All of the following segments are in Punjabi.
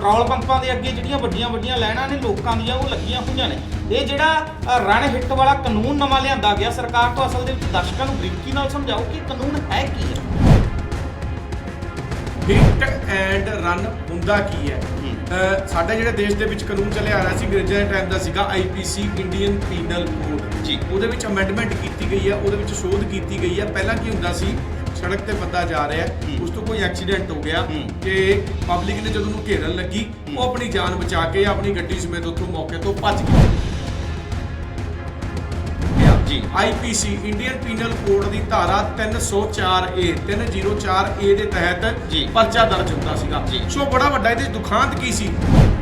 ਪੈਟਰੋਲ ਪੰਪਾਂ ਦੇ ਅੱਗੇ ਜਿਹੜੀਆਂ ਵੱਡੀਆਂ ਵੱਡੀਆਂ ਲਾਈਨਾਂ ਨੇ ਲੋਕਾਂ ਦੀਆਂ ਉਹ ਲੱਗੀਆਂ ਹੋਈਆਂ ਨੇ। ਇਹ ਜਿਹੜਾ ਰਣ ਹਿੱਟ ਵਾਲਾ ਕਾਨੂੰਨ ਨਵਾਂ ਲਿਆਂਦਾ ਗਿਆ ਸਰਕਾਰ ਤੋਂ ਅਸਲ ਦੇ ਵਿੱਚ ਦਰਸ਼ਕਾਂ ਨੂੰ ਬਰੀਕੀ ਨਾਲ ਸਮਝਾਓ ਕਿ ਕਾਨੂੰਨ ਹੈ ਕੀ ਹੈ? ਹਿੱਟ ਐਂਡ ਰਨ ਹੁੰਦਾ ਕੀ ਹੈ? ਸਾਡੇ ਜਿਹੜੇ ਦੇਸ਼ ਦੇ ਵਿੱਚ ਕਾਨੂੰਨ ਚੱਲਿਆ ਆ ਰਿਹਾ ਸੀ ਅੰਗਰੇਜ਼ਾਂ ਦੇ ਟਾਈਮ ਦਾ ਸੀਗਾ ਆਈਪੀਸੀ ਇੰਡੀਅਨ ਪੀਨਲ ਕੋਡ ਜੀ। ਉਹਦੇ ਵਿੱਚ ਅਮੈਂਡਮੈਂਟ ਕੀਤੀ ਗਈ ਹੈ ਉਹਦੇ ਵਿੱਚ ਸੋਧ ਕੀਤੀ ਗਈ ਹੈ। ਪਹਿਲਾਂ ਕੀ ਹੁੰਦਾ ਸੀ ਸੜਕ ਤੇ ਬੰਦਾ ਜਾ ਰਿਹਾ ਹੈ। ਉਸ ਤੋਂ ਕੋਈ ਐਕਸੀਡੈਂਟ ਹੋ ਗਿਆ। ਕਿ ਪਬਲਿਕ ਨੇ ਜਦੋਂ ਉਹਨੂੰ ਘੇਰਨ ਲੱਗੀ। ਉਹ ਆਪਣੀ ਜਾਨ ਬਚਾ ਕੇ ਆਪਣੀ ਗੱਡੀ ਸਮੇਤ ਉੱਥੋਂ ਮੌਕੇ ਤੋਂ ਭੱਜ ਗਿਆ ਜੀ ਆਈਪੀਸੀ ਇੰਡੀਅਨ ਪੀਨਲ ਕੋਡ ਦੀ ਧਾਰਾ 304A 304A ਦੇ ਤਹਿਤ। ਪਰਚਾ ਦਰਜ ਹੁੰਦਾ ਸੀਗਾ। ਸੋ ਬੜਾ ਵੱਡਾ ਇਹਦੇ ਦੁਖਾਂਤ ਕੀ ਸੀ ਤੋਂ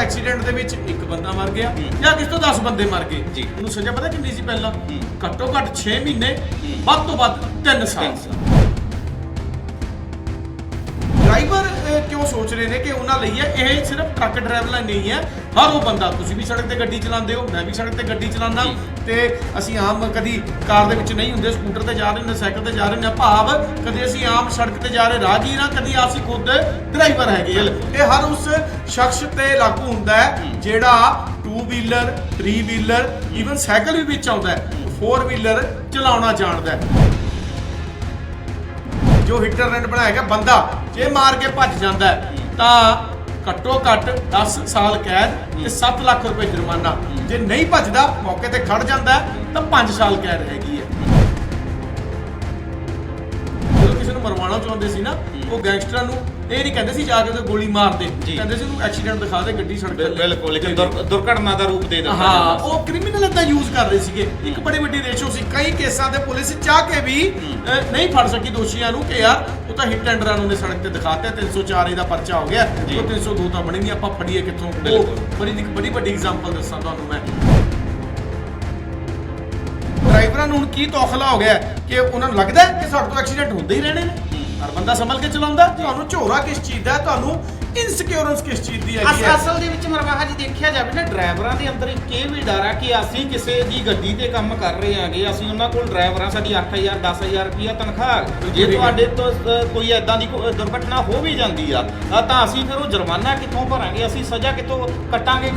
ਐਕਸੀਡੈਂਟ ਦੇ ਵਿੱਚ ਇੱਕ ਬੰਦਾ ਮਰ ਗਿਆ। ਜਾਂ ਕਿਸੇ ਤੋਂ 10 ਬੰਦੇ ਮਰ ਗਏ ਜੀ। ਉਹਨੂੰ ਸਜ਼ਾ ਪਤਾ ਕਿੰਨੀ ਸੀ ਪਹਿਲਾਂ। ਘੱਟੋ ਘੱਟ 6 ਮਹੀਨੇ। ਵੱਧ ਤੋਂ ਵੱਧ 3 ਸਾਲ। ਡਰਾਈਵਰ ਕਿਉਂ ਸੋਚ ਰਹੇ ਨੇ ਕਿ ਉਹਨਾਂ ਲਈ ਹੈ ਇਹ ਸਿਰਫ ਟਰੱਕ ਡਰਾਈਵਰ ਲਈ ਨਹੀਂ ਹੈ ਹਰ ਉਹ ਬੰਦਾ ਤੁਸੀਂ ਵੀ ਸੜਕ ਤੇ ਗੱਡੀ ਚਲਾਉਂਦੇ ਹੋ ਮੈਂ ਵੀ ਸੜਕ ਤੇ ਗੱਡੀ ਚਲਾਉਂਦਾ। ਤੇ ਅਸੀਂ ਆਮ ਕਦੀ ਕਾਰ ਦੇ ਵਿੱਚ ਨਹੀਂ ਹੁੰਦੇ, ਸਕੂਟਰ ਤੇ ਜਾ ਰਹੇ ਨੇ, ਸਾਈਕਲ ਤੇ ਜਾ ਰਹੇ ਨੇ ਭਾਵ ਕਦੀ ਅਸੀਂ ਆਮ ਸੜਕ ਤੇ ਜਾ ਰਹੇ, ਰਾਹਗੀਰ ਹਾਂ ਕਦੀ ਅਸੀਂ ਖੁਦ ਡਰਾਈਵਰ ਹੈਗੇ ਇਹ ਹਰ ਉਸ ਸ਼ਖਸ ਤੇ ਲਾਗੂ ਹੁੰਦਾ ਹੈ ਜਿਹੜਾ two wheeler three wheeler even cycle ਵੀ ਵਿੱਚ ਆਉਂਦਾ ਹੈ 4 ਵੀਲਰ ਚਲਾਉਣਾ ਜਾਣਦਾ ਹੈ। ਜੋ ਹਿੱਟਰ ਰੈਂਡ ਬਣਾਇਆ ਗਿਆ, ਬੰਦਾ ਜੇ ਮਾਰ ਕੇ ਭੱਜ ਜਾਂਦਾ ਤਾਂ ਘੱਟੋ ਘੱਟ 10 ਸਾਲ ਕੈਦ ਤੇ 7 ਲੱਖ ਰੁਪਏ ਜੁਰਮਾਨਾ। ਜੇ ਨਹੀਂ ਭੱਜਦਾ ਮੌਕੇ ਤੇ ਖੜ ਜਾਂਦਾ ਤਾਂ 5 ਸਾਲ ਕੈਦ ਹੈਗੀ ਹੈ। ਜਦੋਂ ਕਿਸੇ ਨੂੰ ਮਰਵਾਉਣਾ ਚਾਹੁੰਦੇ ਸੀ ਨਾ ਉਹ ਗੈਂਗਸਟਰਾਂ ਨੂੰ ਇਹ ਨਹੀਂ ਕਹਿੰਦੇ ਸੀ ਜਾ ਕੇ ਉਹਦੇ ਗੋਲੀ ਮਾਰ ਦੇ। ਜੀ। ਕਹਿੰਦੇ ਸੀ ਉਹਨੂੰ ਐਕਸੀਡੈਂਟ ਦਿਖਾ ਦੇ ਗੱਡੀ ਸੜਕ ਤੇ ਬਿਲ- ਬਿਲਕੁਲ ਲੇਕਿਨ ਦੁਰ- ਦੁਰਘਟਨਾ ਦਾ ਰੂਪ ਦੇ ਦਿੱਤਾ ਹਾਂ। ਉਹ ਕ੍ਰਿਮੀਨਲ ਇਦਾਂ ਯੂਜ਼ ਕਰ ਰਹੇ ਸੀਗੇ। ਇੱਕ ਬੜੀ ਵੱਡੀ ਰੇਸ਼ੋ ਸੀ। ਕਈ ਕੇਸਾਂ ਦੇ ਪੁਲਿਸ ਚਾਹ ਕੇ ਵੀ ਨਹੀਂ ਫੜ ਸਕੀ ਦੋਸ਼ੀਆਂ ਨੂੰ ਕਿ ਯਾਰ ਉਹ ਤਾਂ ਹਿੱਟ ਐਂਡ ਰਨ ਉਹਨੇ ਸੜਕ ਤੇ ਦਿਖਾਤੇ 304 ਇਹਦਾ ਪਰਚਾ ਹੋ ਗਿਆ। ਜੀ। ਉਹ 302 ਤਾਂ ਬਣੀ ਨਹੀਂ ਆਪਾਂ ਫੜੀਏ ਕਿੱਥੋਂ। ਉਹ ਬਿਲਕੁਲ। ਬੜੀ ਇੱਕ ਬੜੀ ਵੱਡੀ ਐਗਜ਼ਾਮਪਲ ਦੱਸਾਂ ਤੁਹਾਨੂੰ ਮੈਂ। ਡਰਾਈਵਰਾਂ ਨੂੰ ਹੁਣ ਕੀ ਤੌਖਲਾ ਹੋ ਗਿਆ ਹੈ? ਕਿ ਉਹਨਾਂ ਨੂੰ ਲੱਗਦਾ ਹੈ ਕਿ ਸਾਡੇ ਤੋਂ ਐਕਸੀਡੈਂਟ ਹੁੰਦੇ ਹੀ ਰਹਿਣੇ ਨੇ? ਹਰ ਬੰਦਾ ਸੰਭਲ ਕੇ ਚਲਾਉਂਦਾ। ਤੁਹਾਨੂੰ ਝੋਰਾ ਕਿਸ ਚੀਜ਼ ਦਾ ਹੈ? ਤੁਹਾਨੂੰ ਇਨਸਿਕਿਉਰੈਂਸ ਕਿਸ ਚੀਜ਼ ਦੀ ਹੈਗੀ ਹੈ? ਅਸਲ ਦੇ ਵਿੱਚ ਮਰਵਾਹਾ ਜੀ ਦੇਖਿਆ ਜਾਵੇ ਨਾ ਡਰਾਈਵਰਾਂ ਦੇ ਅੰਦਰ ਇੱਕ ਇਹ ਵੀ ਡਰ ਆ ਕਿ ਅਸੀਂ ਕਿਸੇ ਦੀ ਗੱਡੀ ਤੇ ਕੰਮ ਕਰ ਰਹੇ ਆਂਗੇ ਅਸੀਂ ਉਹਨਾਂ ਕੋਲ ਡਰਾਈਵਰਾਂ ਸਾਡੀ 8000 10000 ਰੁਪਇਆ ਤਨਖਾਹ ਹੈ। ਜੇ। ਤੁਹਾਡੇ ਤੋਂ ਅ, ਕੋਈ ਐਦਾਂ ਦੀ ਕੋ- ਦੁਰਘਟਨਾ ਹੋ ਵੀ ਜਾਂਦੀ ਆ ਅ, ਤਾਂ ਅਸੀਂ ਫਿਰ ਉਹ ਜੁਰਮਾਨਾ ਕਿੱਥੋਂ ਭਰਾਂਗੇ? ਅਸੀਂ ਸਜ਼ਾ ਕਿੱਥੋਂ ਕੱਟਾਂਗੇ?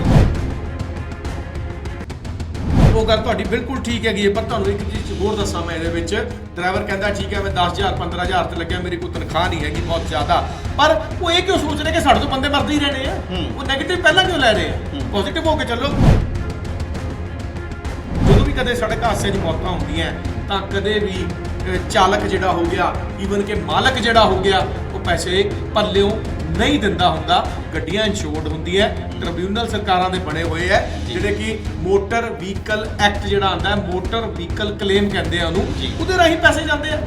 ਉਹ ਗੱਲ ਤੁਹਾਡੀ ਬਿਲਕੁਲ ਠੀਕ ਹੈਗੀ ਪਰ ਤੁਹਾਨੂੰ ਇੱਕ ਚੀਜ਼ ਹੋਰ ਦੱਸਾਂ ਮੈਂ ਇਹਦੇ ਵਿੱਚ। ਡਰਾਈਵਰ ਕਹਿੰਦਾ ਠੀਕ ਹੈ ਮੈਂ 10000 15000 ਤੇ ਲੱਗਿਆ ਮੇਰੀ ਕੋਈ ਤਨਖਾਹ ਨਹੀਂ ਹੈਗੀ ਬਹੁਤ ਜ਼ਿਆਦਾ। ਪਰ ਉਹ ਇਹ ਕਿਉਂ ਸੋਚ ਰਹੇ ਕਿ ਸਾਡੇ ਤੋਂ ਬੰਦੇ ਮਰਦੇ ਹੀ ਰਹਿਣੇ ਆ। ਉਹ 네ਗੇਟਿਵ ਪਹਿਲਾਂ ਕਿਉਂ ਲੈ ਰਹੇ ਆ। ਪੋਜ਼ਿਟਿਵ ਹੋ ਕੇ ਚੱਲੋ। ਜਦੋਂ ਵੀ ਕਦੇ ਸੜਕ ਹਾਦਸੇ 'ਚ ਮੌਤਾਂ ਹੁੰਦੀਆਂ ਤਾਂ ਕਦੇ ਵੀ ਚਾਲਕ ਜਿਹੜਾ ਹੋ ਗਿਆ ਈਵਨ ਕਿ ਮਾਲਕ ਜਿਹੜਾ ਹੋ ਗਿਆ ਉਹ ਪੈਸੇ ਪੱਲਿਓਂ ਨਹੀਂ ਦਿੰਦਾ ਹੁੰਦਾ ਗੱਡੀਆਂ ਇੰਸ਼ੋਰਡ ਹੁੰਦੀਆਂ ਟ੍ਰਿਬਿਊਨਲ ਸਰਕਾਰਾਂ ਦੇ ਬਣੇ ਹੋਏ ਜੀ। ਜਿਹੜੇ ਕਿ ਮੋਟਰ ਵਹੀਕਲ ਐਕਟ ਜਿਹੜਾ ਆਂਦਾ ਹੈ ਮੋਟਰ ਵਹੀਕਲ ਕਲੇਮ ਕਹਿੰਦੇ ਆ ਉਹਨੂੰ। ਉਹਦੇ ਰਾਹੀਂ ਪੈਸੇ ਜਾਂਦੇ ਆ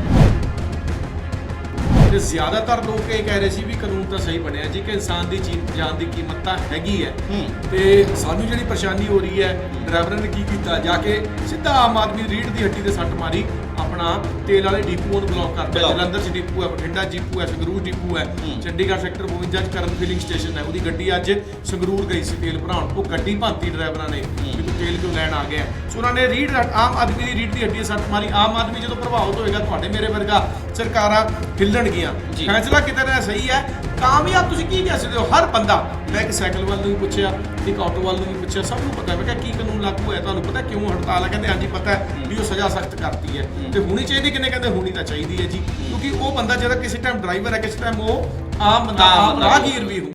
ਤੇ ਜ਼ਿਆਦਾਤਰ ਲੋਕ ਇਹ ਕਹਿ ਰਹੇ ਸੀ ਵੀ ਕਾਨੂੰਨ ਤਾਂ ਸਹੀ ਬਣਿਆ ਜੀ ਕਿ ਇਨਸਾਨ ਦੀ ਜਾਨ ਦੀ ਕੀਮਤ ਤਾਂ ਹੈਗੀ ਹੈ ਹੂੰ ਤੇ ਸਾਨੂੰ ਜਿਹੜੀ ਪਰੇਸ਼ਾਨੀ ਹੋ ਰਹੀ ਹੈ ਡਰਾਈਵਰਾਂ ਨੇ ਕੀ ਕੀਤਾ ਜਾ ਕੇ ਸਿੱਧਾ ਆਮ ਆਦਮੀ ਰੀੜ ਦੀ ਹੱਡੀ ਤੇ ਸੱਟ ਮਾਰੀ ਆਪਣਾ ਤੇਲ ਵਾਲੇ ਡਿਪੂ ਨੂੰ ਬਲੌਕ ਕਰਤਾ Block। ਜਲੰਧਰ ਚ ਡਿਪੂ ਹੈ ਬਠਿੰਡਾ ਡਿਪੂ ਹੈ ਸੰਗਰੂਰ ਡਿਪੂ ਹੈ ਹੂੰ। ਚੰਡੀਗੜ੍ਹ ਸੈਕਟਰ 52 ਚ ਕਰਨ ਫਿਲਿੰਗ ਸਟੇਸ਼ਨ ਹੈ। ਉਹਦੀ ਗੱਡੀ ਅੱਜ ਸੰਗਰੂਰ ਗਈ ਸੀ ਤੇਲ ਭਰਾਉਣ। ਉਹ ਗੱਡੀ ਭਾਂਤੀ ਡਰਾਈਵਰਾਂ ਨੇ ਵੀ ਤੂੰ ਤੇਲ ਕਿਉਂ ਲੈਣ ਆ ਗਿਆ ਸੋ ਉਹਨਾਂ ਨੇ ਰੀੜ ਆਮ ਆਦਮੀ ਦੀ ਰੀੜ ਦੀ ਹੱਡੀ ਸੱਟ ਮਾਰੀ। ਆਮ ਆਦਮੀ ਜਦੋਂ ਪ੍ਰਭਾਵਿਤ ਹੋਏਗਾ ਤੁਹਾਡੇ ਮੇਰੇ ਵਰਗਾ ਸਰਕਾਰਾਂ ਹਿੱਲਣਗੀਆਂ। ਫੈਸਲਾ ਕਿਤੇ ਨਾ ਸਹੀ ਹੈ ਕਾਮਯਾਬ ਤੁਸੀਂ ਕੀ ਕਹਿ ਸਕਦੇ ਹੋ? ਹਰ ਬੰਦਾ ਮੈਂ ਇੱਕ ਸਾਈਕਲ ਵੱਲ ਨੂੰ ਵੀ ਪੁੱਛਿਆ ਇੱਕ ਆਟੋ ਵੱਲ ਨੂੰ ਵੀ ਪੁੱਛਿਆ ਸਭ ਨੂੰ ਪਤਾ ਮੈਂ ਕਿਹਾ ਕੀ ਕਾਨੂੰਨ ਲਾਗੂ ਹੈ ਤੁਹਾਨੂੰ ਪਤਾ ਕਿਉਂ ਹੜਤਾਲ ਹੈ ਕਹਿੰਦੇ ਹਾਂਜੀ ਪਤਾ ਹੈ ਵੀ ਉਹ ਸਜ਼ਾ ਸਖਤ ਕਰਤੀ ਹੈ। ਤੇ ਹੋਣੀ ਚਾਹੀਦੀ ਕਿੰਨੇ? ਕਹਿੰਦੇ ਹੋਣੀ ਤਾਂ ਚਾਹੀਦੀ ਹੈ ਜੀ। ਕਿਉਂਕਿ ਉਹ ਬੰਦਾ ਜਿਹੜਾ ਕਿਸੇ ਟਾਈਮ ਡਰਾਈਵਰ ਹੈ ਕਿਸੇ ਟਾਈਮ ਉਹ ਆਮ ਬੰਦਾ ਆਮ ਆਮ ਬੰਦਾ। ਰਾਹਗੀਰ ਵੀ ਹੋ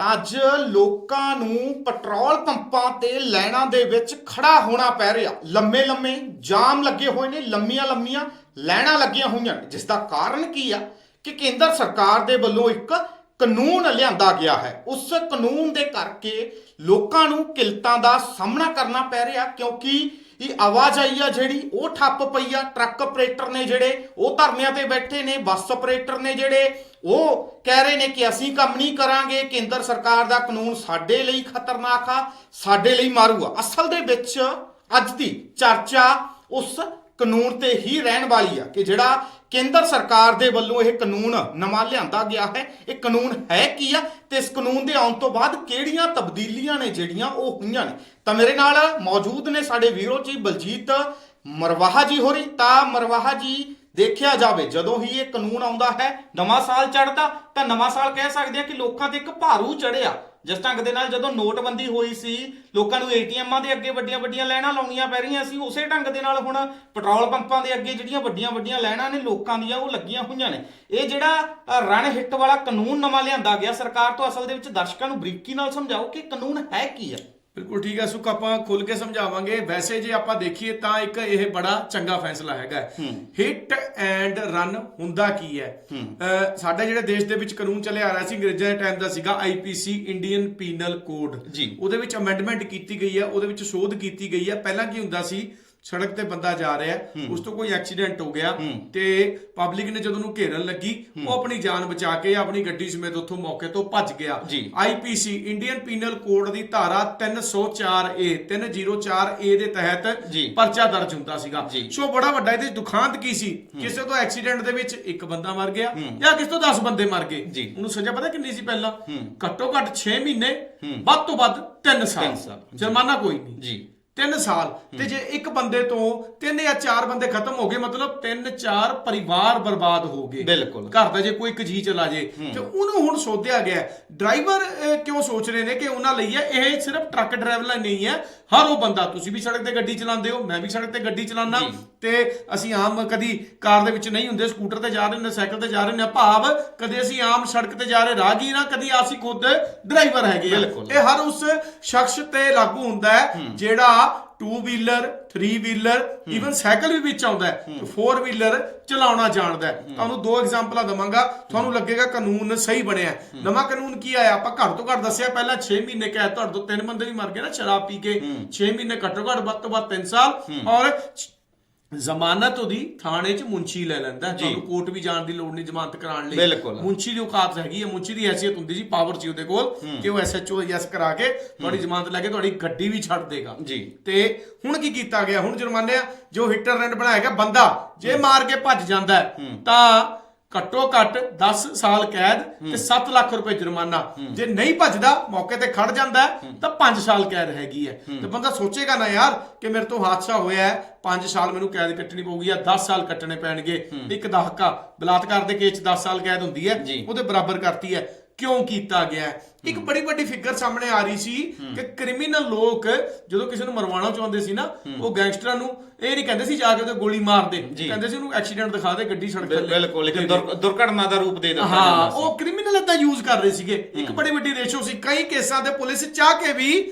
ਤਾਂ ਅੱਜ ਲੋਕਾਂ ਨੂੰ ਪੈਟਰੋਲ ਪੰਪਾਂ ਤੇ ਲਾਈਨਾਂ ਦੇ ਵਿੱਚ ਖੜਾ ਹੋਣਾ ਪੈ ਰਿਹਾ। ਲੰਮੇ ਲੰਮੇ ਜਾਮ ਲੱਗੇ ਹੋਏ ਨੇ, ਲੰਮੀਆਂ ਲੰਮੀਆਂ ਲਾਈਨਾਂ ਲੱਗੀਆਂ ਹੋਈਆਂ ਨੇ। ਜਿਸ ਦਾ ਕਾਰਨ ਕੀ ਆ ਕਿ ਕੇਂਦਰ ਸਰਕਾਰ ਦੇ ਵੱਲੋਂ ਇੱਕ ਕਾਨੂੰਨ ਲਿਆਂਦਾ ਗਿਆ ਹੈ। ਉਸ ਕਾਨੂੰਨ ਦੇ ਕਰਕੇ ਲੋਕਾਂ ਨੂੰ ਕਿਲਤਾਂ ਦਾ ਸਾਹਮਣਾ ਕਰਨਾ ਪੈ ਰਿਹਾ, ਕਿਉਂਕਿ ਇਹ ਆਵਾਜਾਈ ਆ ਜਿਹੜੀ, ਉਹ ਠੱਪ ਪਈ ਆ। ਟਰੱਕ ਆਪਰੇਟਰ ਨੇ ਜਿਹੜੇ, ਉਹ ਧਰਨਿਆਂ ਤੇ ਬੈਠੇ ਨੇ, ਬੱਸ ਆਪਰੇਟਰ ਨੇ ਜਿਹੜੇ ਉਹ ਕਹਿ ਰਹੇ ਨੇ ਕਿ ਅਸੀਂ ਕੰਮ ਨਹੀਂ ਕਰਾਂਗੇ, ਕੇਂਦਰ ਸਰਕਾਰ ਦਾ ਕਾਨੂੰਨ ਸਾਡੇ ਲਈ ਖਤਰਨਾਕ ਆ, ਸਾਡੇ ਲਈ ਮਾਰੂ ਆ। ਅਸਲ ਦੇ ਵਿੱਚ ਅੱਜ ਦੀ ਚਰਚਾ ਉਸ ਕਾਨੂੰਨ ਤੇ ਹੀ ਰਹਿਣ ਵਾਲੀ ਆ ਕਿ ਜਿਹੜਾ ਕੇਂਦਰ ਸਰਕਾਰ ਦੇ ਵੱਲੋਂ ਇਹ ਕਾਨੂੰਨ ਨਵਾਂ ਲਿਆਂਦਾ ਗਿਆ ਹੈ, ਇਹ ਕਾਨੂੰਨ ਹੈ ਕੀ ਆ ਤੇ ਇਸ ਕਾਨੂੰਨ ਦੇ ਆਉਣ ਤੋਂ ਬਾਅਦ ਕਿਹੜੀਆਂ ਤਬਦੀਲੀਆਂ ਨੇ ਜਿਹੜੀਆਂ ਉਹ ਹੋਈਆਂ ਨੇ? ਤਾਂ ਮੇਰੇ ਨਾਲ ਮੌਜੂਦ ਨੇ ਸਾਡੇ ਵੀਰੋ ਜੀ ਬਲਜੀਤ ਮਰਵਾਹਾ ਜੀ ਹੋਰੀ। ਤਾਂ ਮਰਵਾਹਾ ਜੀ ਦੇਖਿਆ ਜਾਵੇ, ਜਦੋਂ ਹੀ ਇਹ ਕਾਨੂੰਨ ਆਉਂਦਾ ਹੈ, ਨਵਾਂ ਸਾਲ ਚੜ੍ਹਦਾ, ਤਾਂ ਨਵਾਂ ਸਾਲ ਕਹਿ ਸਕਦੇ ਆ ਕਿ ਲੋਕਾਂ ਤੇ ਇੱਕ ਭਾਰੂ ਚੜਿਆ ਜਿਸ ਢੰਗ ਦੇ ਨਾਲ ਜਦੋਂ ਨੋਟਬੰਦੀ ਹੋਈ ਸੀ, ਲੋਕਾਂ ਨੂੰ ਏਟੀਐਮਾਂ ਦੇ ਅੱਗੇ ਵੱਡੀਆਂ ਵੱਡੀਆਂ ਲਾਈਨਾਂ ਲਾਉਣੀਆਂ ਪੈ ਰਹੀਆਂ ਸੀ, ਉਸੇ ਢੰਗ ਦੇ ਨਾਲ ਹੁਣ ਪੈਟਰੋਲ ਪੰਪਾਂ ਦੇ ਅੱਗੇ ਜਿਹੜੀਆਂ ਵੱਡੀਆਂ ਵੱਡੀਆਂ ਲਾਈਨਾਂ ਨੇ, ਲੋਕਾਂ ਦੀਆਂ ਉਹ ਲੱਗੀਆਂ ਹੋਈਆਂ ਨੇ। ਇਹ ਜਿਹੜਾ ਰਣ ਹਿੱਟ ਵਾਲਾ ਕਾਨੂੰਨ ਨਵਾਂ ਲਿਆਂਦਾ ਗਿਆ, ਸਰਕਾਰ ਤੋਂ ਅਸਲ ਦੇ ਵਿੱਚ ਦਰਸ਼ਕਾਂ ਨੂੰ ਬਰੀਕੀ ਨਾਲ ਸਮਝਾਓ ਕਿ ਕਾਨੂੰਨ ਹੈ ਕੀ ਹੈ। ਬਿਲਕੁਲ ਠੀਕ ਹੈ ਸੁਖ ਆਪਾਂ ਖੁੱਲ ਕੇ ਸਮਝਾਵਾਂਗੇ। ਵੈਸੇ ਜੇ ਆਪਾਂ ਦੇਖੀਏ ਤਾਂ ਇੱਕ ਇਹ ਬੜਾ ਚੰਗਾ ਫੈਸਲਾ ਹੈਗਾ ਹਿੱਟ ਐਂਡ ਰਨ ਹੁੰਦਾ ਕੀ ਹੈ? ਸਾਡੇ ਜਿਹੜੇ ਦੇਸ਼ ਦੇ ਵਿੱਚ ਕਾਨੂੰਨ ਚੱਲਿਆ ਆ ਰਿਹਾ ਸੀ ਅੰਗਰੇਜ਼ਾਂ ਦੇ ਟਾਈਮ ਦਾ ਸੀਗਾ ਆਈਪੀਸੀ ਇੰਡੀਅਨ ਪੀਨਲ ਕੋਡ। ਉਹਦੇ ਵਿੱਚ ਅਮੈਂਡਮੈਂਟ ਕੀਤੀ ਗਈ ਹੈ ਉਹਦੇ ਵਿੱਚ ਸੋਧ ਕੀਤੀ ਗਈ ਹੈ। ਪਹਿਲਾਂ ਕੀ ਹੁੰਦਾ ਸੀ? ਸੜਕ ਤੇ ਬੰਦਾ ਜਾ ਰਿਹਾ ਹੈ, ਉਸ ਤੋਂ ਕੋਈ ਐਕਸੀਡੈਂਟ ਹੋ ਗਿਆ ਤੇ ਪਬਲਿਕ ਨੇ ਜਦੋਂ ਉਹਨੂੰ ਘੇਰਨ ਲੱਗੀ ਉਹ ਆਪਣੀ ਜਾਨ ਬਚਾ ਕੇ ਆਪਣੀ ਗੱਡੀ ਸਮੇਤ ਉੱਥੋਂ ਮੌਕੇ ਤੋਂ ਭੱਜ ਗਿਆ। ਜੀ। ਆਈਪੀਸੀ ਇੰਡੀਅਨ ਪੀਨਲ ਕੋਡ ਦੀ ਧਾਰਾ 304A 304A ਦੇ ਤਹਿਤ ਜੀ। ਪਰਚਾ ਦਰਜ ਹੁੰਦਾ ਸੀਗਾ। ਜੀ। ਸੋ ਬੜਾ ਵੱਡਾ ਇਹਦੇ 'ਚ ਦੁਖਾਂਤ ਕੀ ਸੀ? ਕਿਸੇ ਤੋਂ ਐਕਸੀਡੈਂਟ ਦੇ ਵਿੱਚ ਇੱਕ ਬੰਦਾ ਮਰ ਗਿਆ ਜਾਂ ਕਿਸੇ ਤੋਂ 10 ਬੰਦੇ ਮਰ ਗਏ। ਜੀ। ਉਹਨੂੰ ਸਜ਼ਾ ਪਤਾ ਕਿੰਨੀ ਸੀ ਪਹਿਲਾਂ? ਘੱਟੋ ਘੱਟ 6 ਮਹੀਨੇ ਵੱਧ ਤੋਂ ਵੱਧ 3 ਸਾਲ। ਤਿੰਨ ਸਾਲ। ਜੁਰਮਾਨਾ ਕੋਈ ਨਹੀਂ। ਜੀ। 3 ਸਾਲ। ਤੇ ਜੇ ਇੱਕ ਬੰਦੇ ਤੋਂ ਤਿੰਨ ਜਾਂ ਚਾਰ ਬੰਦੇ ਖਤਮ ਹੋ ਗਏ ਮਤਲਬ ਤਿੰਨ ਚਾਰ ਪਰਿਵਾਰ ਬਰਬਾਦ ਹੋ ਗਏ। ਬਿਲਕੁਲ। ਘਰ ਦਾ ਜੇ ਕੋਈ ਇੱਕ ਜੀ ਚਲਾ ਜੇ ਤੇ ਉਹਨੂੰ ਹੁਣ ਸੋਧਿਆ ਗਿਆ। ਡਰਾਈਵਰ ਕਿਉਂ ਸੋਚ ਰਹੇ ਨੇ ਕਿ ਉਹਨਾਂ ਲਈ ਹੈ ਇਹ ਸਿਰਫ ਟਰੱਕ ਡਰਾਈਵਰ ਲਈ ਨਹੀਂ ਹੈ ਹਰ ਉਹ ਬੰਦਾ ਤੁਸੀਂ ਵੀ ਸੜਕ ਤੇ ਗੱਡੀ ਚਲਾਉਂਦੇ ਹੋ ਮੈਂ ਵੀ ਸੜਕ ਤੇ ਗੱਡੀ ਚਲਾਉਂਦਾ ਜੀ। ਤੇ ਅਸੀਂ ਆਮ ਕਦੀ ਕਾਰ ਦੇ ਵਿੱਚ ਨਹੀਂ ਹੁੰਦੇ ਸਕੂਟਰ ਤੇ ਜਾ ਰਹੇ ਨੇ ਸਾਈਕਲ ਤੇ ਜਾ ਰਹੇ ਨੇ ਭਾਵ ਕਦੇ ਅਸੀਂ ਆਮ ਸੜਕ ਤੇ ਜਾ ਰਹੇ ਰਾਹਗੀਰ ਹਾਂ ਕਦੀ ਅਸੀਂ ਖੁਦ ਡਰਾਈਵਰ ਹੈਗੇ। ਇਹ ਹਰ ਉਸ ਸ਼ਖਸ ਤੇ ਲਾਗੂ ਹੁੰਦਾ ਹੈ ਜਿਹੜਾ 2 ਵੀਲਰ 3 ਵੀਲਰ ਈਵਨ ਸਾਈਕਲ ਵੀ ਵਿੱਚ ਆਉਂਦਾ ਹੈ। 4 ਵੀਲਰ ਚਲਾਉਣਾ ਜਾਣਦਾ ਹੈ। ਤੁਹਾਨੂੰ ਦੋ ਐਗਜ਼ਾਮਪਲਾਂ ਦਵਾਂਗਾ। ਤੁਹਾਨੂੰ ਲੱਗੇਗਾ ਕਾਨੂੰਨ ਸਹੀ ਬਣਿਆ। ਨਵਾਂ ਕਾਨੂੰਨ ਕੀ ਆਇਆ? ਆਪਾਂ ਘੱਟ ਤੋਂ ਘੱਟ ਦੱਸਿਆ ਪਹਿਲਾਂ 6 ਮਹੀਨੇ ਕੈਦ ਤੁਹਾਡੇ ਤੋਂ ਤਿੰਨ ਬੰਦੇ ਵੀ ਮਰ ਗਏ ਨਾ ਸ਼ਰਾਬ ਪੀ ਕੇ। 6 ਮਹੀਨੇ ਘੱਟੋ ਘੱਟ ਵੱਧ ਤੋਂ ਵੱਧ 3 ਸਾਲ। ਔਰ ਜ਼ਮਾਨਤ ਉਹਦੀ ਥਾਣੇ 'ਚ ਮੁੰਸ਼ੀ ਲੈ ਲੈਂਦਾ। ਤੁਹਾਨੂੰ ਕੋਰਟ ਵੀ ਜਾਣ ਦੀ ਲੋੜ ਨਹੀਂ ਜ਼ਮਾਨਤ ਕਰਾਉਣ ਲਈ। ਬਿਲਕੁਲ। ਮੁੰਸ਼ੀ ਦੀ ਔਕਾਤ ਹੈਗੀ ਹੈ। ਮੁੰਸ਼ੀ ਦੀ ਹੈਸੀਅਤ ਹੁੰਦੀ ਜੀ ਪਾਵਰ ਸੀ ਉਹਦੇ ਕੋਲ ਕਿ ਉਹ ਐਸਐਚਓ ਯੈਸ ਕਰਾ ਕੇ ਤੁਹਾਡੀ ਜ਼ਮਾਨਤ ਲੈ ਕੇ ਤੁਹਾਡੀ ਗੱਡੀ ਵੀ ਛੱਡ ਦੇਗਾ। ਜੀ। ਤੇ ਹੁਣ ਕੀ ਕੀਤਾ ਗਿਆ? ਹੁਣ ਜੁਰਮਾਨੇ ਆ ਜੋ ਹਿੱਟਰ ਰੈਂਡ ਬਣਾਇਆ ਗਿਆ ਬੰਦਾ ਜੇ ਮਾਰ ਕੇ ਭੱਜ ਜਾਂਦਾ ਹੈ, ਤਾਂ ਘੱਟੋ ਘੱਟ 10 ਸਾਲ ਕੈਦ ਤੇ 7 ਲੱਖ ਰੁਪਏ ਜੁਰਮਾਨਾ। ਜੇ ਨਹੀਂ ਭੱਜਦਾ ਮੌਕੇ ਤੇ ਖੜ ਜਾਂਦਾ ਤਾਂ 5 ਸਾਲ ਕੈਦ ਹੈਗੀ ਹੈ। ਤੇ ਬੰਦਾ ਸੋਚੇਗਾ ਨਾ ਯਾਰ ਕਿ ਮੇਰੇ ਤੋਂ ਹਾਦਸਾ ਹੋਇਆ ਹੈ 5 ਸਾਲ ਮੈਨੂੰ ਕੈਦ ਕੱਟਣੀ ਪਊਗੀ ਜਾਂ 10 ਸਾਲ ਕੱਟਣੇ ਪੈਣਗੇ। ਇੱਕ ਦਹਾਕਾ ਬਲਾਤਕਾਰ ਦੇ ਕੇਸ 'ਚ 10 ਸਾਲ ਕੈਦ ਹੁੰਦੀ ਹੈ। ਉਹਦੇ ਬਰਾਬਰ ਕਰਤੀ ਹੈ। ਕਿਉਂ ਕੀਤਾ ਗਿਆ? ਇੱਕ ਬੜੀ ਵੱਡੀ ਫਿਗਰ ਸਾਹਮਣੇ ਆ ਰਹੀ ਸੀ ਕਿ ਕ੍ਰਿਮੀਨਲ ਲੋਕ ਜਦੋਂ ਕਿਸੇ ਨੂੰ ਮਰਵਾਉਣਾ ਚਾਹੁੰਦੇ ਸੀ ਨਾ ਉਹ ਗੈਂਗਸਟਰਾਂ ਨੂੰ ਇਹ ਨਹੀਂ ਕਹਿੰਦੇ ਸੀ ਜਾ ਕੇ ਉਹਦੇ ਗੋਲੀ ਮਾਰ ਦੇ। ਕਹਿੰਦੇ ਸੀ ਉਹਨੂੰ ਐਕਸੀਡੈਂਟ ਦਿਖਾ ਦੇ ਗੱਡੀ ਸੜਕ ਬਿਲ- ਬਿਲਕੁਲ ਇੱਕ ਦੁਰ- ਦੁਰਘਟਨਾ ਦਾ ਰੂਪ ਦੇ ਦਿੱਤਾ ਹਾਂ ਉਹ ਕ੍ਰਿਮੀਨਲ ਇਦਾਂ ਯੂਜ਼ ਕਰ ਰਹੇ ਸੀਗੇ। ਇੱਕ ਬੜੀ ਵੱਡੀ ਰੇਸ਼ੋ ਸੀ। ਕਈ ਕੇਸਾਂ ਤੇ ਪੁਲਿਸ ਚਾਹ ਕੇ ਵੀ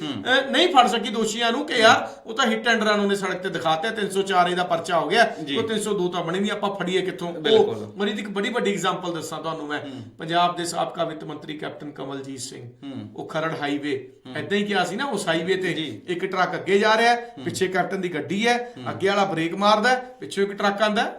ਨਹੀਂ ਫੜ ਸਕੀ ਦੋਸ਼ੀਆਂ ਨੂੰ ਕਿ ਯਾਰ ਉਹ ਤਾਂ ਹਿੱਟ ਐਂਡ ਰਨ ਉਹਨੇ ਸੜਕ ਤੇ ਦਿਖਾਤੇ 304 ਇਹਦਾ ਪਰਚਾ ਹੋ ਗਿਆ। ਉਹ 302 ਤਾਂ ਬਣੀ ਨਹੀਂ ਆਪਾਂ ਫੜੀਏ ਕਿੱਥੋਂ? ਬਿਲਕੁਲ। ਉਹ ਮਰੀ ਦੀ ਇੱਕ ਬੜੀ ਵੱਡੀ ਐਗਜ਼ਾਮਪਲ ਦੱਸਾਂ ਤੁਹਾਨੂੰ ਮੈਂ। ਪੰਜਾਬ ਦੇ ਸਾਬਕਾ ਵਿੱਤ ਮੰਤਰੀ ਕੈਪਟਨ ਕਮਲਜੀਤ ਸਿੰਘ। ਉਹ ਖਰੜ ਹਾਈਵੇ ਐਦਾਂ ਹੀ ਕਿਹਾ ਸੀ ਨਾ ਉਸ ਹਾਈਵੇ ਤੇ ਇੱਕ ਟਰੱਕ ਅੱਗੇ ਜਾ ਰਿਹਾ ਪਿੱਛੇ ਕੈਪਟਨ ਦੀ ਗੱਡੀ ਹੈ ਅੱਗੇ ਵਾਲਾ ਬ੍ਰੇਕ ਮਾਰਦਾ ਪਿੱਛੇ ਇੱਕ ਟਰੱਕ ਆਂਦਾ